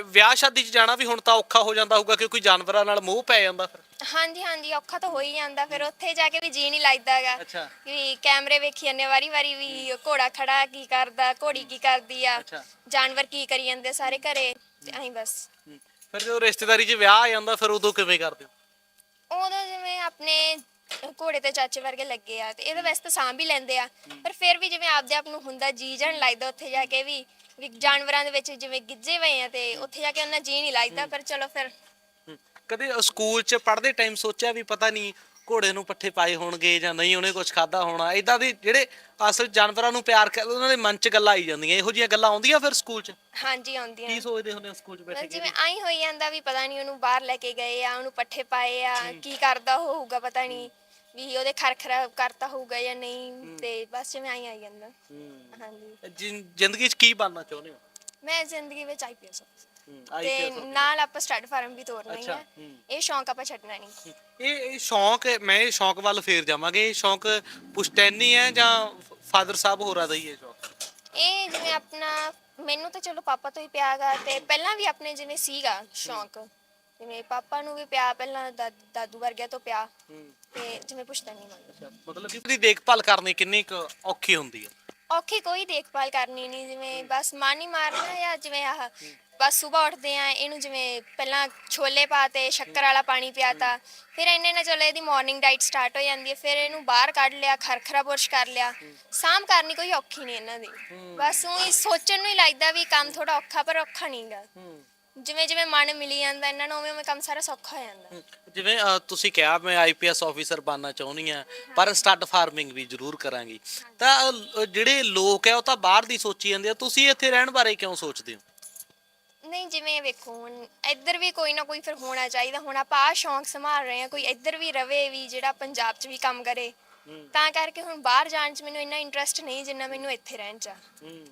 ਵਿਆਹ ਸ਼ਾਦੀ 'ਚ ਜਾਣਾ ਵੀ ਹੁਣ ਤਾਂ ਔਖਾ ਹੋ ਜਾਂਦਾ ਹੋਊਗਾ ਕਿਉਂਕਿ ਜਾਨਵਰਾਂ ਨਾਲ ਮੋਹ ਪੈ ਜਾਂਦਾ ਫਿਰ। ਹਾਂਜੀ ਹਾਂਜੀ ਔਖਾ ਤਾਂ ਹੋ ਹੀ ਜਾਂਦਾ। ਫਿਰ ਉੱਥੇ ਜਾ ਕੇ ਵੀ ਜੀ ਨਹੀਂ ਲੱਗਦਾਗਾ। ਅੱਛਾ। ਵੀ ਕੈਮਰੇ ਵੇਖੀ ਜਾਂਦੇ ਵਾਰੀ ਵਾਰੀ ਵੀ ਘੋੜਾ ਖੜਾ ਕੀ ਕਰਦਾ ਘੋੜੀ ਕੀ ਕਰਦੀ ਆ। ਅੱਛਾ। ਜਾਨਵਰ ਕੀ ਕਰੀ ਜਾਂਦੇ ਸਾਰੇ ਘਰੇ ਤੇ ਐਂ ਬਸ। ਹੂੰ। ਫਿਰ ਜਦੋਂ ਰਿਸ਼ਤੇਦਾਰੀ 'ਚ ਵਿਆਹ ਆ ਜਾਂਦਾ ਫਿਰ ਉਦੋਂ ਕਿਵੇਂ ਕਰਦੇ ਹੋ? ਉਦੋਂ ਜਿਵੇਂ ਆਪਣੇ ਘੋੜੇ ਤੇ ਚਾਚੇ ਵਰਗੇ ਲੱਗੇ ਆ ਤੇ ਇਹਦੇ ਵੈਸੇ ਤਾਂ ਸਾਂਭ ਹੀ ਲੈਂਦੇ ਆ। ਪਰ ਫਿਰ ਵੀ ਜਿਵੇਂ ਆਪਦੇ ਆਪ ਨੂੰ ਹੁੰਦਾ ਜੀ ਜਾਣ ਲੱਗਦਾ ਉੱਥੇ ਜਾ ਕੇ ਵੀ ਵੀ ਜਾਨਵਰਾਂ ਦੇ ਵਿੱਚ ਜਿਵੇਂ ਗਿੱਜੇ ਹੋਏ ਆ ਤੇ ਉੱਥੇ ਜਾ ਕੇ ਉਹਨਾਂ ਜੀ ਨਹੀਂ ਲੱਗਦਾ ਪਰ ਚਲੋ ਫਿਰ। ਕਦੇ ਸਕੂਲ 'ਚ ਪੜ੍ਹਦੇ ਟਾਈਮ ਸੋਚਿਆ ਵੀ ਪਤਾ ਨਹੀਂ ਘੋੜੇ ਨੂੰ ਪੱਠੇ ਪਾਏ ਹੋਣਗੇ ਜਾਂ ਨਹੀਂ ਉਹਨੇ ਕੁਝ ਖਾਦਾ ਹੋਣਾ। ਇਦਾਂ ਦੇ ਜਿਹੜੇ ਅਸਲ ਜਾਨਵਰਾਂ ਨੂੰ ਪਿਆਰ ਕਰਦੇ ਉਹਨਾਂ ਦੇ ਮਨ 'ਚ ਗੱਲਾਂ ਆਈ ਜਾਂਦੀਆਂ। ਇਹੋ ਜਿਹੀਆਂ ਗੱਲਾਂ ਆਉਂਦੀਆਂ ਫਿਰ ਸਕੂਲ 'ਚ? ਹਾਂਜੀ ਆਉਂਦੀਆਂ ਕੀ ਸੋਚਦੇ ਹੁੰਦੇ ਹੋ ਸਕੂਲ 'ਚ ਬੈਠੇ ਜਿਵੇਂ ਆਈ ਹੋਈ ਜਾਂਦਾ ਵੀ ਪਤਾ ਨਹੀਂ ਉਹਨੂੰ ਬਾਹਰ ਲੈ ਕੇ ਗਏ ਆ ਉਹਨੂੰ ਪੱਠੇ ਪਾਏ ਆ ਕੀ ਕਰਦਾ ਹੋਊਗਾ ਪਤਾ ਨਹੀਂ ਵੀ ਉਹਦੇ ਖਰਖਰਾ ਕਰਤਾ ਹੋਊਗਾ ਜਾਂ ਨਹੀਂ ਤੇ ਬਸ ਜਿਵੇਂ ਆਈ ਆਈ ਜਾਂਦਾ। ਹਾਂਜੀ। ਜਿੰ- ਜ਼ਿੰਦਗੀ 'ਚ ਕੀ ਬਣਨਾ ਚਾਹੁੰਦੇ ਹੋ? ਮੈਂ ਜ਼ਿੰਦਗੀ ਵਿੱਚ ਆਈਪੀਐਸ ਤੇ ਨਾਲ ਆਪਾਂ ਸਟੱਡ ਫਾਰਮ ਵੀ ਤੋਰਨਾ ਹੀ ਹੈ। ਇਹ ਸ਼ੌਂਕ ਆਪਾਂ ਛੱਡਣਾ ਨਹੀਂ। ਇਹ ਇਹ ਸ਼ੌਂਕ ਮੈਂ ਇਹ ਸ਼ੌਂਕ ਵੱਲ ਫੇਰ ਜਾਵਾਂਗੇ। ਇਹ ਸ਼ੌਂਕ ਪੁਸ਼ਤੈਨੀ ਹੈ ਜਾਂ ਫਾਦਰ ਸਾਹਿਬ ਹੋਰਾਂ ਦਾ ਹੀ ਹੈ ਸ਼ੌਂਕ? ਇਹ ਜਿਵੇਂ ਆਪਣਾ ਮੈਨੂੰ ਤਾਂ ਚਲੋ ਪਾਪਾ ਤੋਂ ਹੀ ਪਿਆਗਾ ਤੇ ਪਹਿਲਾਂ ਵੀ ਆਪਣੇ ਜਿਵੇਂ ਸੀਗਾ ਸ਼ੌਂਕ। ਜਿਵੇਂ ਪਾਪਾ ਨੂੰ ਵੀ ਪਿਆ ਪਹਿਲਾਂ ਦਾ- ਦਾਦੂ ਵਰਗਿਆਂ ਤੋਂ ਪਿਆ। ਤੇ ਜਿਵੇਂ ਨਹੀਂ ਮੰਨ ਮਤਲਬ ਕਿ ਉਹਦੀ ਦੇਖਭਾਲ ਕਰਨੀ ਕਿੰਨੀ ਕੁ ਔਖੀ ਹੁੰਦੀ ਹੈ ਔਖੀ ਕੋਈ ਦੇਖਭਾਲ ਕਰਨੀ ਨਹੀਂ ਜਿਵੇਂ ਬਸ ਮਨ ਮਾਰਨਾ ਜਾਂ ਜਿਵੇਂ ਆਹ ਬਸ ਸਵੇਰ ਉੱਠਦੇ ਆ ਇਹਨੂੰ ਜਿਵੇਂ ਪਹਿਲਾਂ ਛੋਲੇ ਪਾਤੇ ਸ਼ੱਕਰ ਵਾਲਾ ਪਾਣੀ ਪਿਆਤਾ ਫਿਰ ਇੰਨੇ ਨਾਲ ਚਲੋ ਇਹਦੀ ਮਾਰਨਿੰਗ ਡਾਈਟ ਸਟਾਰਟ ਹੋ ਜਾਂਦੀ ਹੈ ਫਿਰ ਇਹਨੂੰ ਬਾਹਰ ਕੱਢ ਲਿਆ ਖਰਖਰਾ ਬੁਰਸ਼ ਕਰ ਲਿਆ ਸਾਮ ਕਰਨੀ ਕੋਈ ਔਖੀ ਨਹੀਂ ਇਹਨਾਂ ਦੀ। ਬਸ ਉਹੀ ਸੋਚਣ ਨੂੰ ਹੀ ਲੱਗਦਾ ਵੀ ਕੰਮ ਥੋੜਾ ਔਖਾ ਪਰ ਔਖਾ ਨਹੀਂਗਾ ਜਿਵੇਂ ਜਿਵੇਂ ਮਨ ਮਿਲੀ ਜਾਂਦਾ ਇਹਨਾਂ ਨੂੰ ਉਵੇਂ ਉਵੇਂ ਕੰਮ ਸਾਰਾ ਸੌਖਾ ਹੋ ਜਾਂਦਾ। ਜਿਵੇਂ ਅਹ, ਤੁਸੀਂ ਕਿਹਾ ਮੈਂ ਆਈਪੀਐਸ ਆਫੀਸਰ ਬਣਨਾ ਚਾਹੁੰਦੀ ਆ ਪਰ ਸਟੱਡ ਫਾਰਮਿੰਗ ਵੀ ਜ਼ਰੂਰ ਕਰਾਂਗੀ। ਤਾਂ ਅਹ, ਜਿਹੜੇ ਲੋਕ ਆ ਉਹ ਤਾਂ ਬਾਹਰ ਦੀ ਸੋਚੀ ਜਾਂਦੇ ਆ ਤੁਸੀਂ ਇੱਥੇ ਰਹਿਣ ਬਾਰੇ ਕਿਉਂ ਸੋਚਦੇ ਹੋ? ਨਹੀਂ ਜਿਵੇਂ ਵੇਖੋ ਹੁਣ ਇੱਧਰ ਵੀ ਕੋਈ ਨਾ ਕੋਈ ਫਿਰ ਹੋਣਾ ਚਾਹੀਦਾ। ਹੁਣ ਆਪਾਂ ਆਹ ਸ਼ੌਂਕ ਸੰਭਾਲ ਰਹੇ ਹਾਂ ਕੋਈ ਇੱਧਰ ਵੀ ਰਵੇ ਵੀ ਜਿਹੜਾ ਪੰਜਾਬ 'ਚ ਵੀ ਕੰਮ ਕਰੇ। ਤਾਂ ਕਰਕੇ ਹੁਣ ਬਾਹਰ ਜਾਣ 'ਚ ਮੈਨੂੰ ਇੰਨਾ ਇੰਟਰਸਟ ਨਹੀਂ ਜਿੰਨਾ ਮੈਨੂੰ ਇੱਥੇ ਰਹਿਣ 'ਚ ਆ। ਹੂੰ।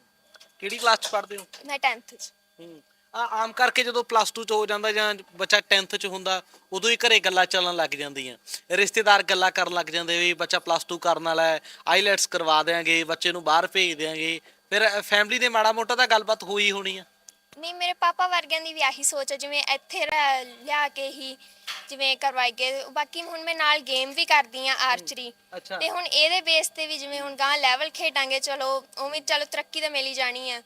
ਕਿਹੜੀ ਕਲਾਸ ਚ ਪੜ੍ਹਦੇ ਹੋ? ਮੈਂ 10th 'ਚ। ਹੂੰ। ਆ ਆਮ ਕਰਕੇ ਜਦੋਂ ਪਲੱਸ 2 ਚ ਹੋ ਜਾਂਦਾ ਜਾਂ ਬੱਚਾ 10th ਚ ਹੁੰਦਾ ਉਦੋਂ ਹੀ ਘਰੇ ਗੱਲਾਂ ਚੱਲਣ ਲੱਗ ਜਾਂਦੀਆਂ। ਰਿਸ਼ਤੇਦਾਰ ਗੱਲਾਂ ਕਰਨ ਲੱਗ ਜਾਂਦੇ ਵੀ ਬੱਚਾ ਪਲੱਸ 2 ਕਰਨ ਵਾਲਾ ਹੈ ਆਈਲੈਟਸ ਕਰਵਾ ਦੇਾਂਗੇ ਬੱਚੇ ਨੂੰ ਬਾਹਰ ਭੇਜ ਦੇਾਂਗੇ ਫਿਰ ਫੈਮਿਲੀ ਦੇ ਮਾੜਾ ਮੋਟਾ ਤਾਂ ਗੱਲਬਾਤ ਹੋਈ ਹੋਣੀ ਆ। ਨਹੀਂ, ਮੇਰੇ ਪਾਪਾ ਵਰਗਿਆਂ ਦੀ ਵੀ ਆਹੀ ਸੋਚ ਹੈ ਜਿਵੇਂ ਇੱਥੇ ਰਹਿ- ਲਿਆ ਕੇ ਹੀ ਜਿਵੇਂ ਕਰਵਾਈਏ ਬਾਕੀ ਹੁਣ ਮੈਂ ਨਾਲ ਗੇਮ ਵੀ ਕਰਦੀ ਆ ਆਰਚਰੀ ਅੱਛਾ। ਤੇ ਹੁਣ ਇਹਦੇ ਬੇਸ ਤੇ ਵੀ ਜਿਵੇਂ ਹੁਣ ਗਾਂ ਲੈਵਲ ਖੇਡਾਂਗੇ ਚਲੋ ਉਵੇਂ ਚਲੋ ਤਰੱਕੀ ਤਾਂ ਮਿਲ ਜਾਣੀ ਆ।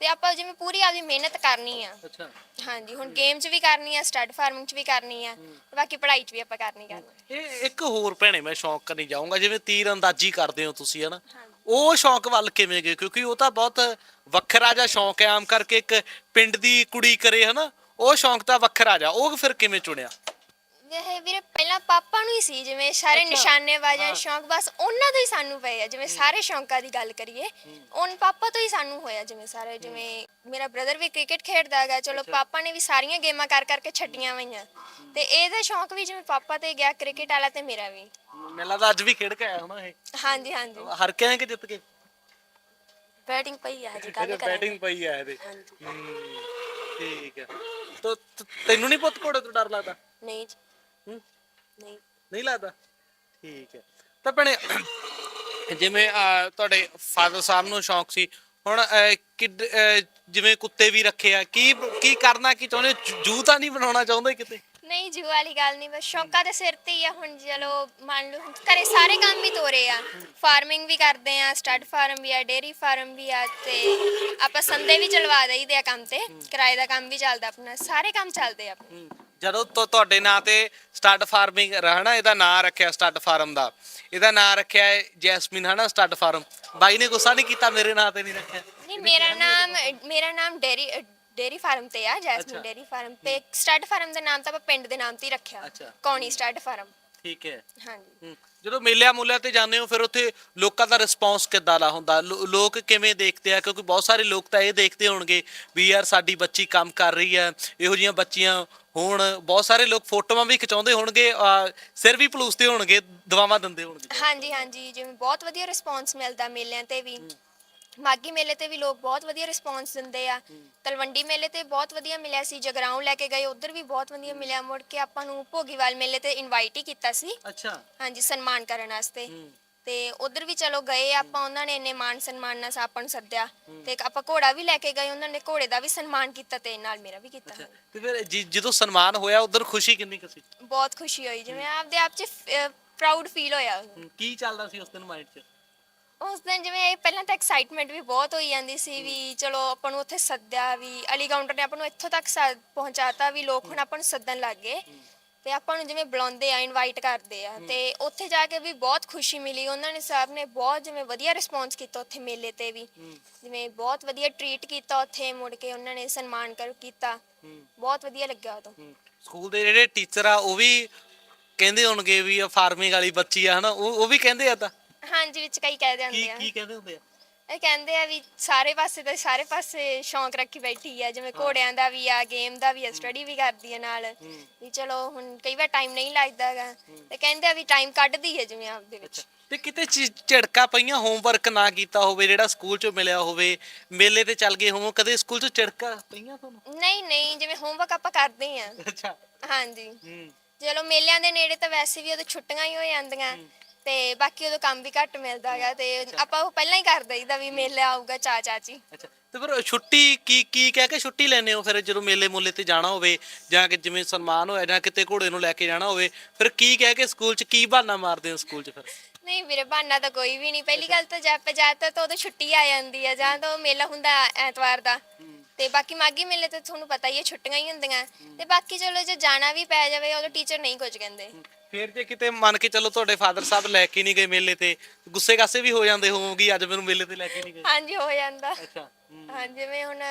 ਤੇ ਆਪਾਂ ਜਿਵੇਂ ਪੂਰੀ ਆਪਦੀ ਮਿਹਨਤ ਕਰਨੀ ਆ। ਅੱਛਾ। ਹਾਂਜੀ ਹੁਣ ਗੇਮ 'ਚ ਵੀ ਕਰਨੀ ਆ ਸਟੱਡ ਫਾਰਮਿੰਗ 'ਚ ਵੀ ਕਰਨੀ ਆ ਤੇ ਬਾਕੀ ਪੜ੍ਹਾਈ 'ਚ ਵੀ ਆਪਾਂ ਕਰਨੀ ਕਰਨੀ ਇਹ ਇੱਕ ਹੋਰ ਭੈਣੇ ਮੈਂ ਸ਼ੌਂਕ ਕਰਨੀ ਜਾਊਂਗਾ ਜਿਵੇਂ ਤੀਰ ਅੰਦਾਜ਼ੀ ਕਰਦੇ ਹੋ ਤੁਸੀਂ ਹਨਾ? ਉਹ ਸ਼ੌਂਕ ਵੱਲ ਕਿਵੇਂ ਗਏ? ਕਿਉਂਕਿ ਉਹ ਤਾਂ ਬਹੁਤ ਵੱਖਰਾ ਜਿਹਾ ਸ਼ੌਂਕ ਹੈ ਆਮ ਕਰਕੇ ਇੱਕ ਪਿੰਡ ਦੀ ਕੁੜੀ ਕਰੇ ਹਨਾ? ਉਹ ਸ਼ੌਂਕ ਤਾਂ ਵੱਖਰਾ ਜਾ ਉਹ ਫਿਰ ਕਿਵੇਂ ਚੁਣਿਆ? ਇਹ ਵੀਰੇ ਪਹਿਲਾਂ ਪਾਪਾ ਨੂੰ ਹੀ ਸੀ ਜਿਵੇਂ ਸਾਰੇ ਨਿਸ਼ਾਨੇਬਾਜ਼ਾਂ ਸ਼ੌਂਕ ਬਸ ਉਹਨਾਂ ਤੋਂ ਹੀ ਸਾਨੂੰ ਪਏ ਆ ਜਿਵੇਂ ਸਾਰੇ ਸ਼ੌਂਕਾਂ ਦੀ ਗੱਲ ਕਰੀਏ ਉਹਨ ਪਾਪਾ ਤੋਂ ਹੀ ਸਾਨੂੰ ਹੋਇਆ ਜਿਵੇਂ ਸਾਰੇ ਜਿਵੇਂ ਮੇਰਾ ਬ੍ਰਦਰ ਵੀ ਕ੍ਰਿਕਟ ਖੇਡਦਾ ਹੈਗਾ ਚਲੋ ਪਾਪਾ ਨੇ ਵੀ ਸਾਰੀਆਂ ਗੇਮਾਂ ਕਰ ਕਰਕੇ ਛੱਡੀਆਂ ਹੋਈਆਂ। ਤੇ ਇਹਦਾ ਸ਼ੌਂਕ ਵੀ ਜਿਵੇਂ ਪਾਪਾ ਤੇ ਗਿਆ ਕ੍ਰਿਕਟ ਵਾਲਾ ਤੇ ਮੇਰਾ ਵੀ। ਮੈਨੂੰ ਲੱਗਦਾ ਅੱਜ ਵੀ ਖੇਡ ਕੇ ਆਇਆ ਹੋਣਾ ਇਹ। ਹਾਂਜੀ ਹਾਂਜੀ। ਹਰ ਕੇ ਆਏ ਕਿ ਜਿੱਤ ਕੇ? ਬੈਟਿੰਗ ਪਈ ਆ ਹਜੇ ਕੱਲ ਬੈਟਿੰਗ ਪਈ ਆ ਇਹਦੇ। ਠੀਕ ਹੈ ਤੋ ਤ- ਤੈਨੂੰ ਨਹੀਂ ਪੁੱਤ ਘੋੜੇ ਤੋਂ ਡਰ ਲੱਗਦਾ? ਨਹੀਂ ਜੀ, ਹੂੰ? ਨਹੀਂ। ਨਹੀਂ ਲੱਗਦਾ? ਠੀਕ ਹੈ। ਤਾਂ ਭੈਣੇ ਜਿਵੇਂ ਤੁਹਾਡੇ ਫਾਦਰ ਸਾਹਿਬ ਨੂੰ ਸ਼ੌਂਕ ਸੀ ਹੁਣ ਕਿੱਡ- ਜਿਵੇਂ ਕੁੱਤੇ ਵੀ ਰੱਖੇ ਆ ਕੀ ਕੀ ਕਰਨਾ ਕੀ ਚਾਹੁੰਦੇ? ਜੂ- ਤਾਂ ਨਹੀਂ ਬਣਾਉਣਾ ਚਾਹੁੰਦੇ ਕਿਤੇ? ਨਹੀਂ ਜੂ ਵਾਲੀ ਗੱਲ ਨਹੀਂ ਬਸ ਸ਼ੌਂਕਾਂ ਦੇ ਸਿਰ ਤੇ ਹੀ ਆ ਹੁਣ ਚਲੋ ਮੰਨ ਲਓ ਘਰੇ ਸਾਰੇ ਕੰਮ ਵੀ ਤੋਰੇ ਆ। ਫਾਰਮਿੰਗ ਵੀ ਕਰਦੇ ਆ ਸਟੱਡ ਫਾਰਮ ਵੀ ਆ ਡੇਰੀ ਫਾਰਮ ਵੀ ਆ ਤੇ ਆਪਾਂ ਸੰਦੇ ਵੀ ਚਲਵਾ ਦਈਦੇ ਆ ਕੰਮ ਤੇ ਕਿਰਾਏ ਦਾ ਕੰਮ ਵੀ ਚੱਲਦਾ ਆਪਣਾ ਸਾਰੇ ਕੰਮ ਚੱਲਦੇ ਆ। ਆਪਣੇ। ਜਦੋਂ ਤੋਂ ਤੁਹਾਡੇ ਨਾਂ ਤੇ ਸਟੱਡ ਫਾਰਮਿੰਗ ਰਹਿਣਾ ਇਹਦਾ ਨਾਂ ਰੱਖਿਆ ਸਟੱਡ ਫਾਰਮ ਦਾ। ਇਹਦਾ ਨਾਂ ਰੱਖਿਆ ਹੈ ਜੈਸਮਿਨ ਹਨਾ ਸਟੱਡ ਫਾਰਮ। ਬਾਈ ਨੇ ਗੁੱਸਾ ਨਹੀਂ ਕੀਤਾ ਮੇਰੇ ਨਾਂ ਤੇ ਨਹੀਂ ਰੱਖਿਆ? ਨਹੀਂ ਮੇਰਾ ਨਾਮ ਮੇਰਾ ਨਾਮ ਡੇਰੀ ਡੇਰੀ ਫਾਰਮ ਤੇ ਆ ਜੈਸਮਿਨ ਡੇਰੀ ਫਾਰਮ ਤੇ। ਸਟੱਡ ਫਾਰਮ ਦਾ ਨਾਮ ਤਾਂ ਆਪਾਂ ਪਿੰਡ ਦੇ ਨਾਮ ਤੇ ਹੀ ਰੱਖਿਆ। ਅੱਛਾ। Kauni stud farm. ਠੀਕ ਹੈ। ਹਾਂਜੀ। ਜਦੋਂ ਮੇਲਿਆਂ ਮੂਲਿਆਂ ਤੇ ਜਾਂਦੇ ਹੋ ਫਿਰ ਉੱਥੇ ਲੋਕਾਂ ਦਾ ਰਿਸਪੌਂਸ ਕਿੱਦਾਂ ਦਾ ਹੁੰਦਾ? ਲੋ- ਲੋਕ ਕਿਵੇਂ ਦੇਖਦੇ ਆ? ਕਿਉਂਕਿ ਬਹੁਤ ਸਾਰੇ ਲੋਕ ਤਾਂ ਇਹ ਦੇਖਦੇ ਹੋਣਗੇ ਵੀ ਯਾਰ ਸਾਡੀ ਬੱਚੀ ਕੰਮ ਕਰ ਰਹੀ ਹੈ ਇਹੋ ਜਿਹੀਆਂ ਬੱਚੀਆਂ ਹੋਣ ਬਹੁਤ ਸਾਰੇ ਲੋਕ ਫੋਟੋਆਂ ਵੀ ਖਿਚਾਉਂਦੇ ਹੋਣਗੇ ਅਹ, ਸਿਰ ਵੀ ਪਲੂਸਦੇ ਹੋਣਗੇ ਦਵਾਵਾਂ ਦਿੰਦੇ ਹੋਣਗੇ। ਹਾਂਜੀ ਹਾਂਜੀ ਜਿਵੇਂ ਬਹੁਤ ਵਧੀਆ ਰਿਸਪੌਂਸ ਮਿਲਦਾ ਮੇਲਿਆਂ ਤੇ ਵੀ। ਮਾਗੀ ਮੇਲੇ ਤੇ ਵੀ ਲੋਕ ਬਹੁਤ ਵਧੀਆ ਰਿਸਪੌਂਸ ਦਿੰਦੇ ਆ। ਤਲਵੰਡੀ ਮੇਲੇ ਤੇ ਬਹੁਤ ਵਧੀਆ ਮਿਲਿਆ ਸੀ ਜਗਰਾਉਂ ਲੈ ਕੇ ਗਏ ਉਧਰ ਵੀ ਬਹੁਤ ਵਧੀਆ ਮਿਲਿਆ। ਮੁੜ ਕੇ ਆਪਾਂ ਨੂੰ ਭੋਗੀਵਾਲ ਮੇਲੇ ਤੇ ਇਨਵਾਈਟ ਹੀ ਕੀਤਾ ਸੀ। ਅੱਛਾ। ਹਾਂਜੀ ਸਨਮਾਨ ਕਰਨ ਵਾਸਤੇ। ਤੇ ਉਧਰ ਵੀ ਚਲੋ ਗਏ ਆਪਾਂ ਉਹਨਾਂ ਨੇ ਇੰਨੇ ਮਾਨ ਸਨਮਾਨ ਨਾਲ ਆਪਾਂ ਨੂੰ ਸੱਦਿਆ ਤੇ ਆਪਾਂ ਘੋੜਾ ਵੀ ਲੈ ਕੇ ਗਏ ਉਹਨਾਂ ਨੇ ਘੋੜੇ ਦਾ ਵੀ ਸਨਮਾਨ ਕੀਤਾ ਤੇ ਨਾਲ ਮੇਰਾ ਵੀ ਕੀਤਾ। ਤੇ ਫਿਰ ਜਿ- ਜਦੋਂ ਸਨਮਾਨ ਹੋਇਆ ਉਧਰ ਖੁਸ਼ੀ ਕਿੰਨੀ ਕੁ ਸੀ? ਬਹੁਤ ਖੁਸ਼ੀ ਹੋਈ ਜਿਵੇਂ ਆਪਦੇ ਆਪ 'ਚ ਪ੍ਰਾਊਡ ਫੀਲ ਹੋਇਆ। ਕੀ ਚੱਲਦਾ ਸੀ ਉਸ ਦਿਨ ਮਾਈਂਡ 'ਚ? ਉਸ ਦਿਨ ਜਿਵੇਂ ਪਹਿਲਾਂ ਤਾਂ ਐਕਸਾਈਟਮੈਂਟ ਵੀ ਬਹੁਤ ਹੋਈ ਜਾਂਦੀ ਸੀ ਵੀ ਚਲੋ ਆਪਾਂ ਨੂੰ ਉੱਥੇ ਸੱਦਿਆ ਵੀ ਅਲੀ ਕਾਊਂਟਰ ਨੇ ਆਪਾਂ ਨੂੰ ਇੱਥੋਂ ਤੱਕ ਸਾ- ਪਹੁੰਚਾਤਾ ਵੀ ਲੋਕ ਹੁਣ ਆਪਾਂ ਨੂੰ ਸੱਦਣ ਲੱਗ ਗਏ। ਤੇ ਆਪਾਂ ਨੂੰ ਜਿਵੇਂ ਬੁਲਾਉਂਦੇ ਆ ਇਨਵਾਈਟ ਕਰਦੇ ਆ ਤੇ ਉੱਥੇ ਜਾ ਕੇ ਵੀ ਬਹੁਤ ਖੁਸ਼ੀ ਮਿਲੀ। ਉਹਨਾਂ ਨੇ ਸਾਹਿਬ ਨੇ ਬਹੁਤ ਜਿਵੇਂ ਵਧੀਆ ਰਿਸਪੌਂਸ ਕੀਤਾ ਉੱਥੇ ਮੇਲੇ ਤੇ ਵੀ। ਜਿਵੇਂ ਬਹੁਤ ਵਧੀਆ ਟਰੀਟ ਕੀਤਾ ਉੱਥੇ ਮੁੜ ਕੇ ਉਹਨਾਂ ਨੇ ਸਨਮਾਨ ਕਰ ਕੀਤਾ। ਬਹੁਤ ਵਧੀਆ ਲੱਗਿਆ ਉਦੋਂ। ਸਕੂਲ ਦੇ ਜਿਹੜੇ ਟੀਚਰ ਆ ਉਹ ਵੀ ਕਹਿੰਦੇ ਹੋਣਗੇ ਵੀ ਫਾਰਮਿੰਗ ਵਾਲੀ ਬੱਚੀ ਆ ਹਨਾ? ਉਹ ਉਹ ਵੀ ਕਹਿੰਦੇ ਆ ਤਾਂ? ਹਾਂਜੀ ਵਿੱਚ ਕਈ ਕਹਿ ਕੀ ਜਾਂਦੇ ਆ। ਕੀ ਕਹਿੰਦੇ ਹੁੰਦੇ ਆ? ਇਹ ਕਹਿੰਦੇ ਆ ਵੀ ਸਾਰੇ ਪਾਸੇ ਤੇ ਸਾਰੇ ਪਾਸੇ ਸ਼ੌਂਕ ਰੱਖੀ ਬੈਠੀ ਆ ਜਿਵੇਂ ਘੋੜਿਆਂ ਦਾ ਵੀ ਆ ਗੇਮ ਦਾ ਵੀ ਆ ਸਟੱਡੀ ਵੀ ਕਰਦੀ ਆ ਨਾਲ। ਵੀ ਚਲੋ ਹੁਣ ਕਈ ਵਾਰ ਟਾਈਮ ਨਹੀਂ ਲੱਗਦਾਗਾ ਤੇ ਕਹਿੰਦੇ ਆ ਵੀ ਟਾਈਮ ਕੱਢਦੀ ਹੈ ਜਿਵੇਂ ਆਪਦੇ ਵਿੱਚ। ਤੇ ਕਿਤੇ ਚੀ- ਝਿੜਕਾਂ ਪਈਆਂ ਹੋਮਵਰਕ ਨਾ ਕੀਤਾ ਹੋਵੇ ਜਿਹੜਾ ਸਕੂਲ ਚੋਂ ਮਿਲਿਆ ਹੋਵੇ ਮੇਲੇ ਤੇ ਚੱਲ ਗਏ ਹੋਵੋ ਕਦੇ ਸਕੂਲ ਚੋਂ ਝਿੜਕਾਂ ਪਈਆਂ ਤੁਹਾਨੂੰ? ਨਹੀਂ ਨਹੀਂ ਜਿਵੇਂ ਹੋਮਵਰਕ ਆਪਾਂ ਕਰਦੇ ਆ। ਅੱਛਾ। ਹਾਂਜੀ। ਹੂੰ। ਚਲੋ ਮੇਲਿਆਂ ਦੇ ਨੇੜੇ ਤਾਂ ਵੈਸੇ ਵੀ ਉਦੋਂ ਛੁੱਟੀਆਂ ਹੀ ਹੋ ਜਾਂਦੀਆਂ। ਤੇ ਬਾਕੀ ਉਦੋਂ ਕੰਮ ਵੀ ਘੱਟ ਮਿਲਦਾ ਹੈਗਾ ਤੇ ਆਪਾਂ ਉਹ ਪਹਿਲਾਂ ਹੀ ਕਰ ਦਈਦਾ ਵੀ ਮੇਲਾ ਆਊਗਾ ਚਾ ਚਾਚੀ ਅੱਛਾ। ਤੇ ਫਿਰ ਛੁੱਟੀ ਕੀ ਕੀ ਕਹਿ ਕੇ ਛੁੱਟੀ ਲੈਨੇ ਹੋ ਫਿਰ ਜਦੋਂ ਮੇਲੇ ਮੁੱਲੇ ਤੇ ਜਾਣਾ ਹੋਵੇ ਜਾਂ ਕਿ ਜਿਵੇਂ ਸਨਮਾਨ ਹੋਇਆ ਜਾਂ ਕਿਤੇ ਘੋੜੇ ਨੂੰ ਲੈ ਕੇ ਜਾਣਾ ਹੋਵੇ ਫਿਰ ਕੀ ਕਹਿ ਕੇ ਸਕੂਲ 'ਚ ਕੀ ਬਹਾਨਾ ਮਾਰਦੇ ਹੋ ਸਕੂਲ 'ਚ ਫਿਰ? ਨਹੀਂ ਵੀਰੇ ਬਹਾਨਾ ਤਾਂ ਕੋਈ ਵੀ ਨਹੀਂ। ਪਹਿਲੀ ਗੱਲ ਤਾਂ ਜਦ ਜ਼ਿਆਦਾਤਰ ਤਾਂ ਉਦੋਂ ਛੁੱਟੀ ਆ ਜਾਂਦੀ ਹੈ ਜਾਂ ਤਾਂ ਉਹ ਮੇਲਾ ਹੁੰਦਾ ਐਤਵਾਰ ਦਾ। ਤੇ ਬਾਕੀ ਮਾਗੀ ਮੇਲੇ ਤੇ ਤੁਹਾਨੂੰ ਪਤਾ ਹੀ ਹੈ ਛੁੱਟੀਆਂ ਹੀ ਹੁੰਦੀਆਂ। ਤੇ ਬਾਕੀ ਚਲੋ ਜੇ ਜਾਣਾ ਵੀ ਪੈ ਜਾਵੇ ਉਦੋਂ ਟੀਚਰ ਨਹੀਂ ਕੁਝ ਕਹਿੰਦੇ। ਫਿਰ ਜੇ ਕਿਤੇ ਮੰਨ ਕੇ ਚੱਲੋ ਤੁਹਾਡੇ ਫਾਦਰ ਸਾਹਿਬ ਲੈ ਕੇ ਨਹੀਂ ਗਏ ਮੇਲੇ ਤੇ ਗੁੱਸੇ ਗਾਸੇ ਵੀ ਹੋ ਜਾਂਦੇ ਹੋਵੋਗੇ ਅੱਜ ਮੈਨੂੰ ਮੇਲੇ ਤੇ ਲੈ ਕੇ ਨਹੀਂ ਗਏ? ਹਾਂਜੀ ਹੋ ਜਾਂਦਾ। ਅੱਛਾ ਹਾਂ। ਜਿਵੇਂ ਹੁਣ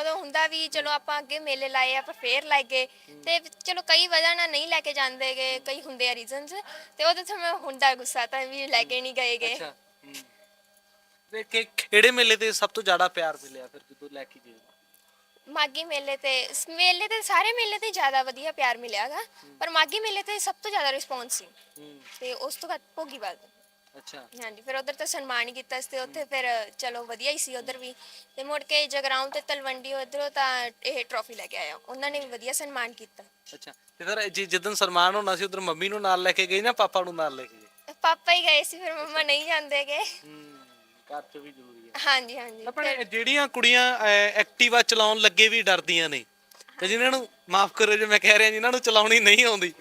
ਉਦੋਂ ਹੁੰਦਾ ਵੀ ਚਲੋ ਆਪਾਂ ਅੱਗੇ ਮੇਲੇ ਲਾਏ ਆਪਾਂ ਫੇਰ ਲੈ ਗਏ। ਤੇ ਚਲੋ ਕਈ ਵਜ੍ਹਾ ਨਾਲ ਨਹੀਂ ਲੈ ਕੇ ਜਾਂਦੇਗੇ ਕਈ ਹੁੰਦੇ ਆ ਰੀਜ਼ਨਸ ਤੇ ਉਹਦੇ ਤੋਂ ਮੈਂ ਹੁੰਦਾ ਗੁੱਸਾ ਤਾਂ ਵੀ ਲੈ ਕੇ ਨਹੀਂ ਗਏਗੇ ਅੱਛਾ ਹੂੰ। ਤੇ ਕਿ- ਕਿਹੜੇ ਮੇਲੇ ਤੇ ਸਭ ਤੋਂ ਜ਼ਿਆਦਾ ਪਿਆਰ ਮਿਲਿਆ ਫਿਰ ਜਦੋਂ ਲੈ ਕੇ ਗਏ? ਮਾਗੀ ਮੇਲੇ ਤੇ ਇਸ ਮੇਲੇ ਤੇ ਸਾਰੇ ਮੇਲੇ ਤੇ ਜ਼ਿਆਦਾ ਵਧੀਆ ਪਿਆਰ ਮਿਲਿਆਗਾ ਪਰ ਮਾਗੀ ਮੇਲੇ ਤੇ ਸਭ ਤੋਂ ਜ਼ਿਆਦਾ ਰਿਸਪੌਂਸ ਸੀ। ਹੂੰ। ਤੇ ਉਸ ਤੋਂ ਬਾਅਦ ਭੋਗੀ ਬਾਦ ਅੱਛਾ। ਹਾਂਜੀ ਫਿਰ ਉਧਰ ਤਾਂ ਸਨਮਾਨ ਹੀ ਕੀਤਾ ਸੀ ਤੇ ਉੱਥੇ ਫਿਰ ਚਲੋ ਵਧੀਆ ਹੀ ਸੀ ਉਧਰ ਵੀ। ਤੇ ਮੁੜ ਕੇ ਜਗਰਾਉਂ ਤੇ ਤਲਵੰਡੀ ਉਧਰੋਂ ਤਾਂ ਇਹ ਟਰੋਫੀ ਲੈ ਕੇ ਆਇਆ। ਉਹਨਾਂ ਨੇ ਵੀ ਵਧੀਆ ਸਨਮਾਨ ਕੀਤਾ। ਅੱਛਾ। ਤੇ ਫਿਰ ਜਿ- ਸਨਮਾਨ ਹੋਣਾ ਸੀ ਉਧਰ ਮੰਮੀ ਨੂੰ ਨਾਲ ਲੈ ਕੇ ਗਈ ਨਾ ਪਾਪਾ ਨੂੰ ਨਾਲ ਲੈ ਕੇ ਗਏ? ਪਾਪਾ ਹੀ ਗਏ ਸੀ ਫਿਰ ਮੰਮਾ ਨਹੀਂ ਜਾਂਦੇਗੇ ਹੂੰ ਘਰ ਚ ਵੀ ਜ਼ਰੂਰੀ ਹਾਂਜੀ ਹਾਂਜੀ ਆਪਣੇ ਜਿਹੜੀਆਂ ਕੁੜੀਆਂ ਐਕਟਿਵਾ ਚਲਾਉਣ ਲੱਗੇ ਵੀ ਡਰਦੀਆਂ ਨੇ ਤੇ ਜਿਨ੍ਹਾਂ ਨੂੰ ਮਾਫ ਕਰੋ ਜੇ ਮੈਂ ਕਹਿ ਰਿਹਾ ਜਿਨ੍ਹਾਂ ਨੂੰ ਚਲਾਉਣੀ ਨਹੀਂ ਆਉਂਦੀ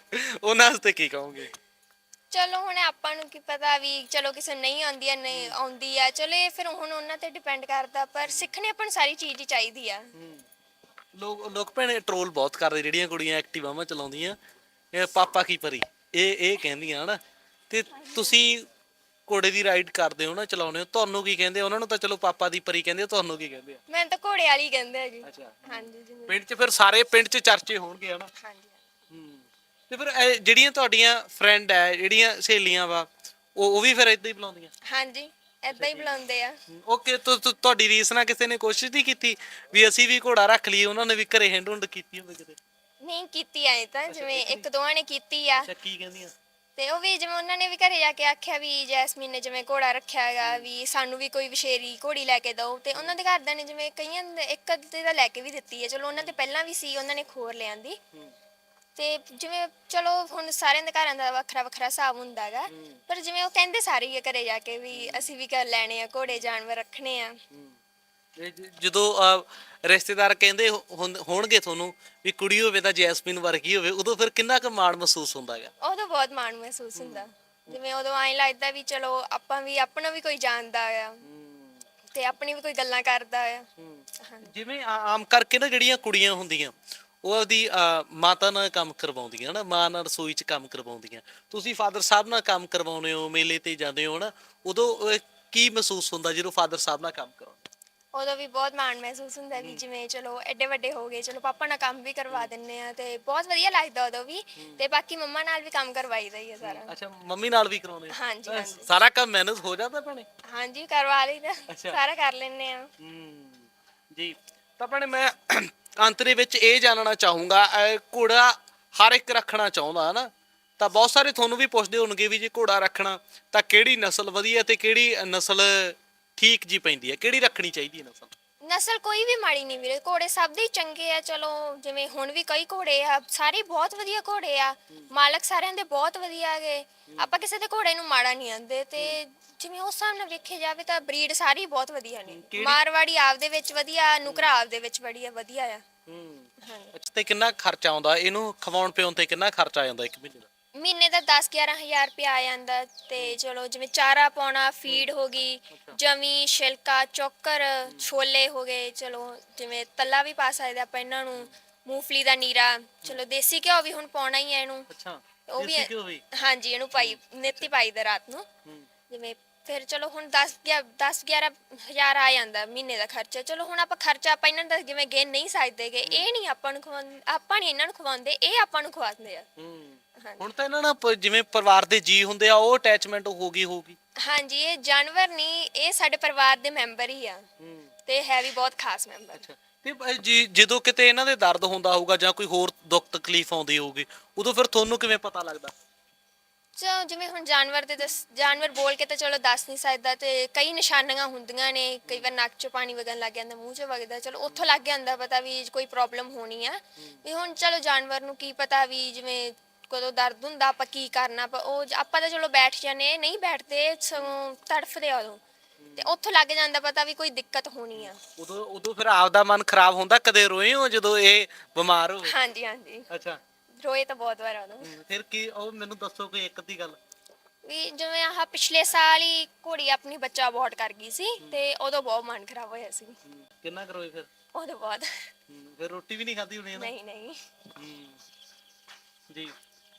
ਉਹਨਾਂ ਵਾਸਤੇ ਕੀ ਕਹੋਗੇ? ਚਲੋ ਹੁਣ ਆਪਾਂ ਨੂੰ ਕੀ ਪਤਾ ਵੀ ਚਲੋ ਕਿਸੇ ਨੂੰ ਨਹੀਂ ਆਉਂਦੀ ਆ ਨਹੀਂ ਆਉਂਦੀ ਆ ਚਲੋ ਇਹ ਫਿਰ ਹੁਣ ਉਹਨਾਂ ਤੇ ਡਿਪੈਂਡ ਕਰਦਾ ਪਰ ਸਿੱਖਣੇ ਆਪਾਂ ਨੂੰ ਸਾਰੀ ਚੀਜ਼ ਹੀ ਚਾਹੀਦੀ ਆ। ਲੋਕ ਲੋਕ ਭੈਣੇ ਟਰੋਲ ਬਹੁਤ ਕਰਦੇ ਜਿਹੜੀਆਂ ਕੁੜੀਆਂ ਐਕਟਿਵਾਵਾਂ ਚਲਾਉਂਦੀਆਂ ਇਹ ਪਾਪਾ ਕੀ ਪਰੀ ਇਹ ਇਹ ਕਹਿੰਦੀਆਂ ਹਨਾ ਤੇ ਤੁਸੀਂ ਘੋੜੇ ਦੀ ਰਾਈਡ ਕਰਦੇ ਹੋ ਨਾ ਚਲਾਉਂਦੇ ਹੋ ਤੁਹਾਨੂੰ ਕੀ ਕਹਿੰਦੇ ਆ? ਉਹਨਾਂ ਨੂੰ ਤਾਂ ਚਲੋ ਪਾਪਾ ਦੀ ਪਰੀ ਕਹਿੰਦੇ ਆ, ਤੁਹਾਨੂੰ ਕੀ ਕਹਿੰਦੇ ਆ? ਮੈਂ ਤਾਂ ਘੋੜੇ ਵਾਲੀ ਕਹਿੰਦੇ ਆ ਜੀ ਅੱਛਾ। ਹਾਂਜੀ ਜੀ ਪਿੰਡ 'ਚ ਫਿਰ ਸਾਰੇ ਪਿੰਡ 'ਚ ਚਰਚੇ ਹੋਣਗੇ ਹਨਾ? ਹਾਂਜੀ। ਹੂੰ। ਤੇ ਫਿਰ ਇਹ ਜਿਹੜੀਆਂ ਤੁਹਾਡੀਆਂ ਫਰੈਂਡ ਹੈ ਜਿਹੜੀਆਂ ਸਹੇਲੀਆਂ ਵਾ ਉਹ ਉਹ ਵੀ ਫਿਰ ਇਦਾਂ ਹੀ ਬੁਲਾਉਂਦੀਆਂ? ਹਾਂਜੀ ਐਦਾਂ ਹੀ ਬੁਲਾਉਂਦੇ ਆ। ਓਕੇ ਤੁਹਾਡੀ ਰੀਸ ਨਾਲ ਕਿਸੇ ਨੇ ਕੋਸ਼ਿਸ਼ ਨਹੀਂ ਕੀਤੀ ਵੀ ਅਸੀਂ ਵੀ ਘੋੜਾ ਰੱਖ ਲਈਏ ਉਹਨਾਂ ਨੇ ਵੀ ਘਰੇ ਹੈਂਡ ਹੁੰਡ ਕੀਤੀ ਹੋਵੇ ਕਿਤੇ? ਨਹੀਂ ਕੀਤੀ ਐ ਤਾਂ ਜਿਵੇਂ ਇੱਕ ਦੋਵਾਂ ਨੇ ਕੀਤੀ ਆ। ਅੱਛਾ ਕੀ ਕਹਿੰਦੀਆਂ? ਤੇ ਉਹ ਵੀ ਜਿਵੇਂ ਉਹਨਾਂ ਨੇ ਵੀ ਘਰੇ ਜਾ ਕੇ ਆਖਿਆ ਵੀ ਜੈਸਮੀਨ ਨੇ ਜਿਵੇਂ ਘੋੜਾ ਰੱਖਿਆ ਹੈਗਾ ਵੀ ਸਾਨੂੰ ਵੀ ਕੋਈ ਵਿਸ਼ੇਰੀ ਘੋੜੀ ਲੈ ਕੇ ਦਿਓ ਤੇ ਉਹਨਾਂ ਦੇ ਘਰਦਿਆਂ ਨੇ ਜਿਵੇਂ ਕਈਆਂ ਦੇ ਇੱਕ ਅੱਧੇ ਦਾ ਲੈ ਕੇ ਵੀ ਦਿੱਤੀ ਹੈ ਚਲੋ ਉਹਨਾਂ ਤੇ ਪਹਿਲਾਂ ਵੀ ਸੀ ਉਹਨਾਂ ਨੇ ਖੋਰ ਲਿਆਂਦੀ ਤੇ ਜਿਵੇਂ ਚਲੋ ਹੁਣ ਸਾਰਿਆਂ ਦੇ ਘਰਾਂ ਦਾ ਵੱਖਰਾ ਵੱਖਰਾ ਹਿਸਾਬ ਹੁੰਦਾ ਹੈਗਾ ਪਰ ਜਿਵੇਂ ਉਹ ਕਹਿੰਦੇ ਸਾਰੇ ਹੀ ਆ ਘਰੇ ਜਾ ਕੇ ਵੀ ਅਸੀਂ ਵੀ ਘਰ ਲੈਣੇ ਆ ਘੋੜੇ ਜਾਨਵਰ ਰੱਖਣੇ ਆ। ਜਦੋਂ ਅਹ, ਰਿਸ਼ਤੇਦਾਰ ਕਹਿੰਦੇ ਹੋ- ਹੋਣਗੇ ਤੁਹਾਨੂੰ ਵੀ ਕੁੜੀ ਹੋਵੇ ਤਾਂ ਜੈਸਮੀਨ ਵਰਗੀ ਹੋਵੇ ਉਦੋਂ ਫਿਰ ਕਿੰਨਾ ਕੁ ਮਾਣ ਮਹਿਸੂਸ ਹੁੰਦਾ ਹੈਗਾ? ਉਦੋਂ ਬਹੁਤ ਮਾਣ ਮਹਿਸੂਸ ਹੁੰਦਾ। ਜਿਵੇਂ ਉਦੋਂ ਐਂ ਲੱਗਦਾ ਵੀ ਚਲੋ ਆਪਾਂ ਵੀ ਆਪਣਾ ਵੀ ਕੋਈ ਜਾਣਦਾ ਆ ਤੇ ਆਪਣੀ ਵੀ ਕੋਈ ਗੱਲਾਂ ਕਰਦਾ ਆ। ਜਿਵੇਂ ਆ- ਆਮ ਕਰਕੇ ਨਾ ਜਿਹੜੀਆਂ ਕੁੜੀਆਂ ਹੁੰਦੀਆਂ ਉਹ ਆਪਦੀ ਅਹ, ਮਾਤਾ ਨਾਲ ਕੰਮ ਕਰਵਾਉਂਦੀਆਂ ਨਾ ਮਾਂ ਨਾਲ ਰਸੋਈ 'ਚ ਕੰਮ ਕਰਵਾਉਂਦੀਆਂ। ਤੁਸੀਂ ਫਾਦਰ ਸਾਹਿਬ ਨਾਲ ਕੰਮ ਕਰਵਾਉਂਦੇ ਹੋ ਮੇਲੇ ਤੇ ਜਾਂਦੇ ਹੋ ਨਾ ਉਦੋਂ ਅਹ, ਕੀ ਮਹਿਸੂਸ ਹੁੰਦਾ ਜਦੋਂ ਫਾਦਰ ਸਾਹਿਬ ਨਾਲ ਕੰਮ ਕਰਾਉਂਦੇ ਉਦੋਂ ਵੀ ਬਹੁਤ ਮਾਣ ਮਹਿਸੂਸ ਹੁੰਦਾ ਵੀ ਜਿਵੇਂ ਚਲੋ ਐਡੇ ਵੱਡੇ ਹੋ ਗਏ ਚਲੋ ਪਾਪਾ ਨਾਲ ਕੰਮ ਵੀ ਕਰਵਾ ਦਿੰਨੇ ਆ ਤੇ ਬਹੁਤ ਵਧੀਆ ਲੱਗਦਾ ਉਦੋਂ ਵੀ ਤੇ ਬਾਕੀ ਮੰਮਾ ਨਾਲ ਵੀ ਕੰਮ ਕਰਵਾਈਦਾ ਹੀ ਆ ਸਾਰਾ। ਅੱਛਾ ਮੰਮੀ ਨਾਲ ਵੀ ਕਰਾਉਂਦੇ ਹੋ? ਹਾਂਜੀ ਅਹ, ਹਾਂਜੀ। ਸਾਰਾ ਕੰਮ ਮੈਨੇਜ ਹੋ ਜਾਂਦਾ ਭੈਣੇ? ਹਾਂਜੀ ਕਰਵਾ ਲਈਦਾ ਅੱਛਾ। ਸਾਰਾ ਕਰ ਲੈਨੇ ਆ ਹੂੰ। ਜੀ। ਤਾਂ ਭੈਣੇ ਮੈਂ ਅੰਤ ਦੇ ਵਿੱਚ ਇਹ ਜਾਣਨਾ ਚਾਹੂੰਗਾ ਅਹ ਘੋੜਾ ਹਰ ਇੱਕ ਰੱਖਣਾ ਚਾਹੁੰਦਾ ਹੈ ਨਾ ਤਾਂ ਬਹੁਤ ਸਾਰੇ ਤੁਹਾਨੂੰ ਵੀ ਪੁੱਛਦੇ ਹੋਣਗੇ ਵੀ ਜੇ ਘੋੜਾ ਰੱਖਣਾ ਤਾਂ ਕਿਹੜੀ ਨਸਲ ਵਧੀਆ ਤੇ ਕਿਹੜੀ ਨਸਲ ਠੀਕ ਜੀ ਪੈਂਦੀ ਹੈ ਕਿਹੜੀ ਰੱਖਣੀ ਚਾਹੀਦੀ ਹੈ ਨਸਲ? ਨਸਲ ਕੋਈ ਵੀ ਮਾੜੀ ਨਹੀਂ ਵੀਰੇ ਘੋੜੇ ਸਭ ਦੇ ਹੀ ਚੰਗੇ ਆ ਚਲੋ ਜਿਵੇਂ ਹੁਣ ਵੀ ਕਈ ਘੋੜੇ ਆ ਸਾਰੇ ਬਹੁਤ ਵਧੀਆ ਘੋੜੇ ਆ ਮਾਲਕ ਸਾਰਿਆਂ ਦੇ ਬਹੁਤ ਵਧੀਆ ਹੈਗੇ। ਆਪਾਂ ਕਿਸੇ ਦੇ ਘੋੜੇ ਨੂੰ ਮਾੜਾ ਨਹੀਂ ਆਂਦੇ ਤੇ ਜਿਵੇਂ ਉਸ ਹਿਸਾਬ ਨਾਲ ਵੇਖਿਆ ਜਾਵੇ ਤਾਂ ਬਰੀਡ ਸਾਰੀ ਬਹੁਤ ਵਧੀਆ ਨੇ। ਕਿਹੜੀ- ਮਾਰਵਾੜੀ ਆਪਦੇ ਵਿੱਚ ਵਧੀਆ ਨੁਕਰਾ ਆਪਦੇ ਵਿੱਚ ਬੜੀ ਵਧੀਆ ਆ। ਹੂੰ। ਹਾਂਜੀ ਅੱਛਾ ਤੇ ਕਿੰਨਾ ਖਰਚਾ ਆਉਂਦਾ? ਇਹਨੂੰ ਖਵਾਉਣ ਪਿਉਣ ਤੇ ਕਿੰਨਾ ਖਰਚਾ ਆ ਜਾਂਦਾ ਇੱਕ ਮਹੀਨੇ ਦਾ? ਮਹੀਨੇ ਦਾ 10 11000 ਰੁਪਏ ਆ ਜਾਂਦਾ ਤੇ ਚਲੋ ਜਿਵੇਂ ਚਾਰਾ ਪਾਉਣਾ ਫੀਡ ਹੋ ਗਈ ਜਮੀ ਛਿਲਕਾ ਚੋਕਰ ਛੋਲੇ ਹੋ ਗਏ ਚਲੋ ਜਿਵੇਂ ਤੱਲਾ ਵੀ ਪਾ ਸਕਦੇ ਆਪਾਂ ਇਹਨਾਂ ਨੂੰ ਮੂੰਗਫਲੀ ਦਾ ਨੀਰਾ ਚਲੋ ਦੇਸੀ ਘਿਓ ਵੀ ਹੁਣ ਪਾਉਣਾ ਹੀ ਹੈ ਇਹਨੂੰ। ਅੱਛਾ ਉਹ ਵੀ ਦੇਸੀ ਘਿਓ ਵੀ? ਹਾਂਜੀ ਇਹਨੂੰ ਪਾਈ ਨਿੱਤੀ ਪਾਈ ਦਾ ਰਾਤ ਨੂੰ। ਹੂੰ। ਜਿਵੇਂ ਫਿਰ ਚਲੋ ਹੁਣ 10 10 11 ਹਜ਼ਾਰ ਆ ਜਾਂਦਾ ਮਹੀਨੇ ਦਾ ਖਰਚਾ। ਚਲੋ ਹੁਣ ਆਪਾਂ ਖਰਚਾ ਆਪਾਂ ਇਹਨਾਂ ਦਾ ਜਿਵੇਂ ਗੇਨ ਨਹੀਂ ਸਕਦੇਗੇ ਇਹ ਨਹੀਂ ਆਪਾਂ ਨੂੰ ਖਵਾਉਂਦੇ ਆਪਾਂ ਨਹੀਂ ਇਹਨਾਂ ਨੂੰ ਖਵਾਉਂਦੇ ਇਹ ਆਪਾਂ ਨੂੰ ਖਵਾਉਂਦੇ ਆ। ਹੂੰ। ਹੁਣ ਤਾਂ ਇਹਨਾਂ ਨਾਲ ਪ- ਜਿਵੇਂ ਪਰਿਵਾਰ ਦੇ ਜੀ ਹੁੰਦੇ ਆ ਉਹ ਅਟੈਚਮੈਂਟ ਹੋ ਗਈ ਹੋਊਗੀ। ਹਾਂਜੀ ਇਹ ਜਾਨਵਰ ਨਹੀਂ ਇਹ ਸਾਡੇ ਪਰਿਵਾਰ ਦੇ ਮੈਂਬਰ ਹੀ ਆ। ਤੇ ਹੈ ਵੀ ਬਹੁਤ ਖਾਸ ਮੈਂਬਰ। ਤੇ ਜੀ ਜਦੋਂ ਕਿਤੇ ਇਹਨਾਂ ਦੇ ਦਰਦ ਹੁੰਦਾ ਹੋਊਗਾ ਜਾਂ ਕੋਈ ਹੋਰ ਦੁੱਖ ਤਕਲੀਫ ਆਉਂਦੀ ਹੋਊਗੀ ਉਦੋਂ ਫਿਰ ਤੁਹਾਨੂੰ ਕਿਵੇਂ ਪਤਾ ਲੱਗਦਾ? ਚਲੋ ਜਿਵੇਂ ਹੁਣ ਜਾਨਵਰ ਦੇ ਦੱਸ ਜਾਨਵਰ ਬੋਲ ਕੇ ਤਾਂ ਚਲੋ ਦੱਸ ਨਹੀਂ ਸਕਦਾ ਤੇ ਕਈ ਨਿਸ਼ਾਨੀਆਂ ਹੁੰਦੀਆਂ ਨੇ ਕਈ ਵਾਰ ਨੱਕ 'ਚੋਂ ਪਾਣੀ ਵਗਣ ਲੱਗ ਜਾਂਦਾ ਮੂੰਹ 'ਚੋਂ ਵਗਦਾ ਚਲੋ ਉੱਥੋਂ ਲੱਗ ਜਾਂਦਾ ਪਤਾ ਵੀ ਕੋਈ ਪ੍ਰੋਬਲਮ ਹੋਣੀ ਆ। ਵੀ ਹੁਣ ਚਲੋ ਜਾਨਵਰ ਨੂੰ ਕੀ ਪਤਾ ਵੀ ਜਿਵੇਂ ਕਦੋਂ ਦਰਦ ਹੁੰਦਾ ਆਪਾਂ ਕੀ ਕਰਨਾ ਆਪਾਂ ਉਹ ਜ- ਆਪਾਂ ਤਾਂ ਚਲੋ ਬੈਠ ਜਾਂਦੇ ਨਹੀਂ ਬੈਠਦੇ ਸਗੋਂ ਤੜਫਦੇ ਆ ਉਦੋਂ। ਤੇ ਉੱਥੋਂ ਲੱਗ ਜਾਂਦਾ ਪਤਾ ਵੀ ਕੋਈ ਦਿੱਕਤ ਹੋਣੀ ਆ। ਉਦੋਂ ਉਦੋਂ ਫਿਰ ਆਪਦਾ ਮਨ ਖਰਾਬ ਹੁੰਦਾ ਕਦੇ ਰੋਏ ਹੋ ਜਦੋਂ ਇਹ ਬਿਮਾਰ ਹੋਵੇ? ਹਾਂਜੀ ਹਾਂਜੀ। ਅੱਛਾ। ਰੋਏ ਤਾਂ ਬਹੁਤ ਵਾਰ ਉਦੋਂ। ਫਿਰ ਕੀ ਉਹ ਮੈਨੂੰ ਦੱਸੋ ਕੋਈ ਇੱਕ ਅੱਧੀ ਗੱਲ। ਵੀ ਜਿਵੇਂ ਆਹ ਪਿਛਲੇ ਸਾਲ ਹੀ ਘੋੜੀ ਆਪਣੀ ਬੱਚਾ ਅਬੋਰਟ ਕਰ ਗਈ ਸੀ ਤੇ ਉਦੋਂ ਬਹੁਤ ਮਨ ਖਰਾਬ ਹੋਇਆ ਸੀ। ਕਿੰਨਾ ਕਰੋਏ ਫਿਰ? ਉਦੋਂ ਬਾਅਦ ਹੂੰ, ਫਿਰ ਰੋਟੀ ਵੀ ਨਹੀਂ ਖਾਧੀ ਹੋਣੀ ਨਾ? ਨਹੀਂ ਨਹੀਂ। ਜੀ।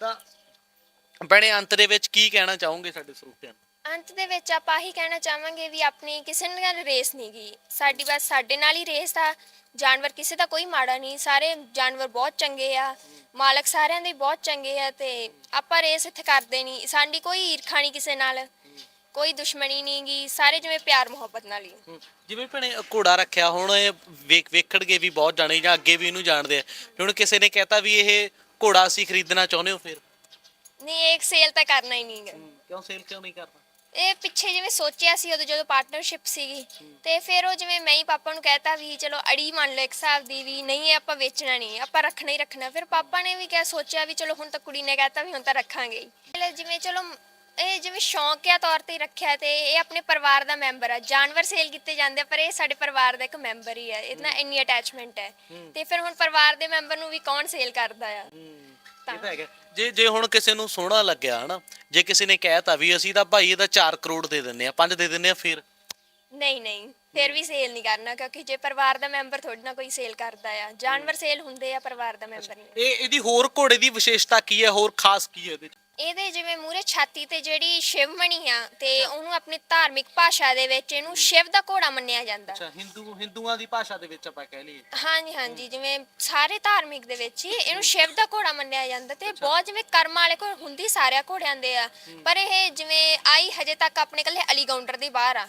ਤਾਂ ਬਣੇ ਅੰਤ ਦੇ ਵਿੱਚ ਕੀ ਕਹਿਣਾ ਚਾਹੋਗੇ ਸਾਡੇ ਸਰੋਤਿਆਂ ਨੂੰ? ਅੰਤ ਦੇ ਵਿੱਚ ਆਪਾਂ ਆਹੀ ਕਹਿਣਾ ਚਾਹਾਂਗੇ ਵੀ ਆਪਣੀ ਕਿਸੇ ਨਾਲ ਰੇਸ ਨਹੀਂ ਗਈ ਸਾਡੀ ਬਸ ਸਾਡੇ ਨਾਲ ਹੀ ਰੇਸ ਆ ਜਾਨਵਰ ਕਿਸੇ ਦਾ ਕੋਈ ਮਾੜਾ ਨਹੀਂ। ਸਾਰੇ ਜਾਨਵਰ ਬਹੁਤ ਚੰਗੇ ਆ। ਮਾਲਕ ਸਾਰਿਆਂ ਦੇ ਬਹੁਤ ਚੰਗੇ ਆ ਤੇ ਆਪਾਂ ਰੇਸ ਇੱਥੇ ਕਰਦੇ ਨਹੀਂ। ਸਾਡੀ ਕੋਈ ਈਰਖਾ ਨਹੀਂ ਕਿਸੇ ਨਾਲ ਕੋਈ ਦੁਸ਼ਮਣੀ ਨਹੀਂ ਗੀ। ਸਾਰੇ ਜਿਵੇਂ ਪਿਆਰ ਮੁਹੱਬਤ ਨਾਲ ਹੀ। ਹੂੰ, ਜਿਵੇਂ ਭੈਣੇ ਘੋੜਾ ਰੱਖਿਆ ਹੁਣ ਇਹ ਵੇਖ ਵੇਖਣਗੇ ਵੀ ਬਹੁਤ ਜਾਣੇ ਜਾਂ ਅੱਗੇ ਵੀ ਇਹਨੂੰ ਜਾਣਦੇ ਆ। ਹੁਣ ਕਿਸੇ ਨੇ ਕਹਿਤਾ ਵੀ ਇਹ ਘੋੜਾ ਅਸੀਂ ਖਰੀਦਣਾ ਚਾਹੁੰਦੇ ਹੋ ਫਿਰ? ਨਹੀਂ ਇੱਕ ਸੇਲ ਤਾਂ ਕਰਨਾ ਹੀ ਨਹੀਂ ਗਾ ਕਿਉਂ ਸੇਲ ਕਿਉਂ ਨਹੀਂ ਕਰਨਾ? ਇਹ ਪਿੱਛੇ ਜਿਵੇਂ ਸੋਚਿਆ ਸੀ ਉਦੋਂ ਜਦੋਂ ਪਾਰਟਨਰਸ਼ਿਪ ਸੀਗੀ ਤੇ ਫਿਰ ਉਹ ਜਿਵੇਂ ਮੈਂ ਹੀ ਪਾਪਾ ਨੂੰ ਕਹਿਤਾ ਵੀ ਚਲੋ ਅੜੀ ਮੰਨ ਲਓ ਇੱਕ ਹਿਸਾਬ ਦੀ ਵੀ ਨਹੀਂ ਇਹ ਆਪਾਂ ਵੇਚਣਾ ਨਹੀਂ ਆਪਾਂ ਰੱਖਣਾ ਹੀ ਰੱਖਣਾ। ਫਿਰ ਪਾਪਾ ਨੇ ਵੀ ਕਿਹਾ ਸੋਚਿਆ ਵੀ ਚਲੋ ਹੁਣ ਤਾਂ ਕੁੜੀ ਨੇ ਕਹਿਤਾ ਵੀ ਹੁਣ ਤਾਂ ਰੱਖਾਂਗੇ ਹੀ। ਜਿਵੇਂ ਚਲੋ ਇਹ ਜਿਵੇਂ ਸ਼ੌਂਕਿਆ ਤੌਰ ਤੇ ਰੱਖਿਆ ਤੇ ਇਹ ਆਪਣੇ ਪਰਿਵਾਰ ਦਾ ਮੈਂਬਰ ਆ। ਜਾਨਵਰ ਸੇਲ ਕੀਤੇ ਜਾਂਦੇ ਆ, ਪਰ ਇਹ ਸਾਡੇ ਪਰਿਵਾਰ ਦਾ ਇੱਕ ਮੈਂਬਰ ਹੀ ਹੈ ਇਹਦੇ ਨਾਲ ਇੰਨੀ ਅਟੈਚਮੈਂਟ ਹੈ। ਤੇ ਫਿਰ ਹੁਣ ਪਰਿਵਾਰ ਦੇ ਮੈਂਬਰ ਨੂੰ ਵੀ ਕੌਣ ਸੇਲ ਕਰਦਾ ਆ? ਇਹ ਤਾਂ ਹੈਗਾ। ਜੇ ਜੇ ਹੁਣ ਕਿਸੇ ਨੂੰ ਸੋਹਣਾ ਲੱਗਿਆ ਹਨਾ ਜੇ ਕਿਸੇ ਨੇ ਕਹਿਤਾ ਵੀ ਅਸੀਂ ਤਾਂ ਭਾਈ ਇਹਦਾ 4 ਕਰੋੜ ਦੇ ਦਿੰਨੇ ਆ 5 ਦੇ ਦਿੰਨੇ ਆ ਫਿਰ? ਨਹੀਂ ਨਹੀਂ। ਫਿਰ ਵੀ ਸੇਲ ਨਹੀਂ ਕਰਨਾ ਕਿਉਂਕਿ ਜੇ ਪਰਿਵਾਰ ਦਾ ਮੈਂਬਰ ਥੋੜੀ ਨਾ ਕੋਈ ਸੇਲ ਕਰਦਾ ਆ। ਜਾਨਵਰ ਸੇਲ ਹੁੰਦੇ ਆ ਪਰਿਵਾਰ ਦਾ ਮੈਂਬਰ ਨਹੀਂ। ਇਹ ਇਹਦੀ ਹੋਰ ਘੋੜੇ ਦੀ ਵਿਸ਼ੇਸ਼ਤਾ ਕੀ ਹੈ? ਹੋਰ ਖਾਸ ਕੀ ਹੈ ਇਹਦੇ 'ਚ? ਇਹਦੇ ਜਿਵੇਂ ਮੂਰੇ ਛਾਤੀ ਤੇ ਜਿਹੜੀ ਸ਼ਿਵਮਣੀ ਆ ਤੇ ਉਹਨੂੰ ਆਪਣੀ ਧਾਰਮਿਕ ਭਾਸ਼ਾ ਦੇ ਵਿੱਚ ਇਹਨੂੰ ਸ਼ਿਵ ਦਾ ਘੋੜਾ ਮੰਨਿਆ ਜਾਂਦਾ। ਅੱਛਾ ਹਿੰਦੂ ਹਿੰਦੂਆਂ ਦੀ ਭਾਸ਼ਾ ਦੇ ਵਿੱਚ ਆਪਾਂ ਕਹਿ ਲਈਏ। ਹਾਂਜੀ ਹਾਂਜੀ ਜਿਵੇਂ ਸਾਰੇ ਧਾਰਮਿਕ ਦੇ ਵਿੱਚ ਹੀ ਇਹਨੂੰ ਸ਼ਿਵ ਦਾ ਘੋੜਾ ਮੰਨਿਆ ਜਾਂਦਾ ਤੇ ਬਹੁਤ ਜਿਵੇਂ ਕਰਮ ਵਾਲੇ ਕੋਲ ਹੁੰਦੀ ਸਾਰਿਆਂ ਘੋੜਿਆਂ ਦੇ ਆ। ਪਰ ਇਹ ਜਿਵੇਂ ਆਈ ਹਜੇ ਤੱਕ ਆਪਣੇ ਕੱਲੇ ਅਲੀ ਕਾਊਂਟਰ ਦੇ ਬਾਹਰ ਆ।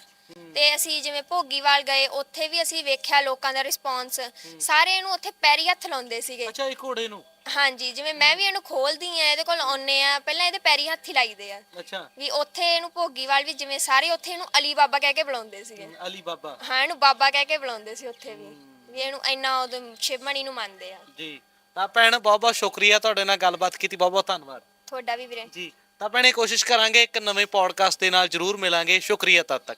ਤੇ ਅਸੀਂ ਜਿਵੇਂ ਭੋਗੀਵਾਲ ਗਏ ਉੱਥੇ ਵੀ ਅਸੀਂ ਵੇਖਿਆ ਲੋਕਾਂ ਦਾ ਰਿਸਪੌਂਸ। ਸਾਰੇ ਇਹਨੂੰ ਉੱਥੇ ਪੈਰੀ ਹੱਥ ਲਾਉਂਦੇ ਸੀਗੇ। ਅੱਛਾ ਇਹ ਘੋੜੇ ਨੂੰ? ਹਾਂਜੀ ਜਿਵੇਂ ਮੈਂ ਵੀ ਇਹਨੂੰ ਖੋਲਦੀ ਆ ਇਹਦੇ ਕੋਲ ਆਉਨੇ ਆ ਪਹਿਲਾਂ ਇਹਦੇ ਪੈਰੀ ਹੱਥ ਹੀ ਲਾਈਦੇ ਆ। ਅੱਛਾ। ਵੀ ਉੱਥੇ ਇਹਨੂੰ ਭੋਗੀਵਾਲ ਵੀ ਜਿਵੇਂ ਸਾਰੇ ਉੱਥੇ ਇਹਨੂੰ ਅਲੀ ਬਾਬਾ ਕਹਿ ਕੇ ਬੁਲਾਉਂਦੇ ਸੀਗੇ। ਅਲੀ ਬਾਬਾ। ਹਾਂ ਇਹਨੂੰ ਬਾਬਾ ਕਹਿ ਕੇ ਬੁਲਾਉਂਦੇ ਸੀ ਉੱਥੇ ਵੀ। ਵੀ ਇਹਨੂੰ ਇੰਨਾ ਉਦੋਂ ਸ਼ਿਵਮਣੀ ਨੂੰ ਮੰਨਦੇ ਆ। ਜੀ। ਤਾਂ ਭੈਣ ਬਹੁਤ ਬਹੁਤ ਸ਼ੁਕਰੀਆ ਤੁਹਾਡੇ ਨਾਲ ਗੱਲਬਾਤ ਕੀਤੀ ਬਹੁਤ ਬਹੁਤ ਧੰਨਵਾਦ। ਤੁਹਾਡਾ ਵੀ ਵੀਰੇ। ਜੀ। ਤਾਂ ਭੈਣੇ ਕੋਸ਼ਿਸ਼ ਕਰਾਂਗੇ ਇੱਕ ਨਵੇਂ ਪੋਡਕਾਸਟ ਦੇ ਨਾਲ ਜਰੂਰ ਮਿਲਾਂਗੇ। ਸ਼ੁਕਰੀਆ ਤਦ ਤੱਕ।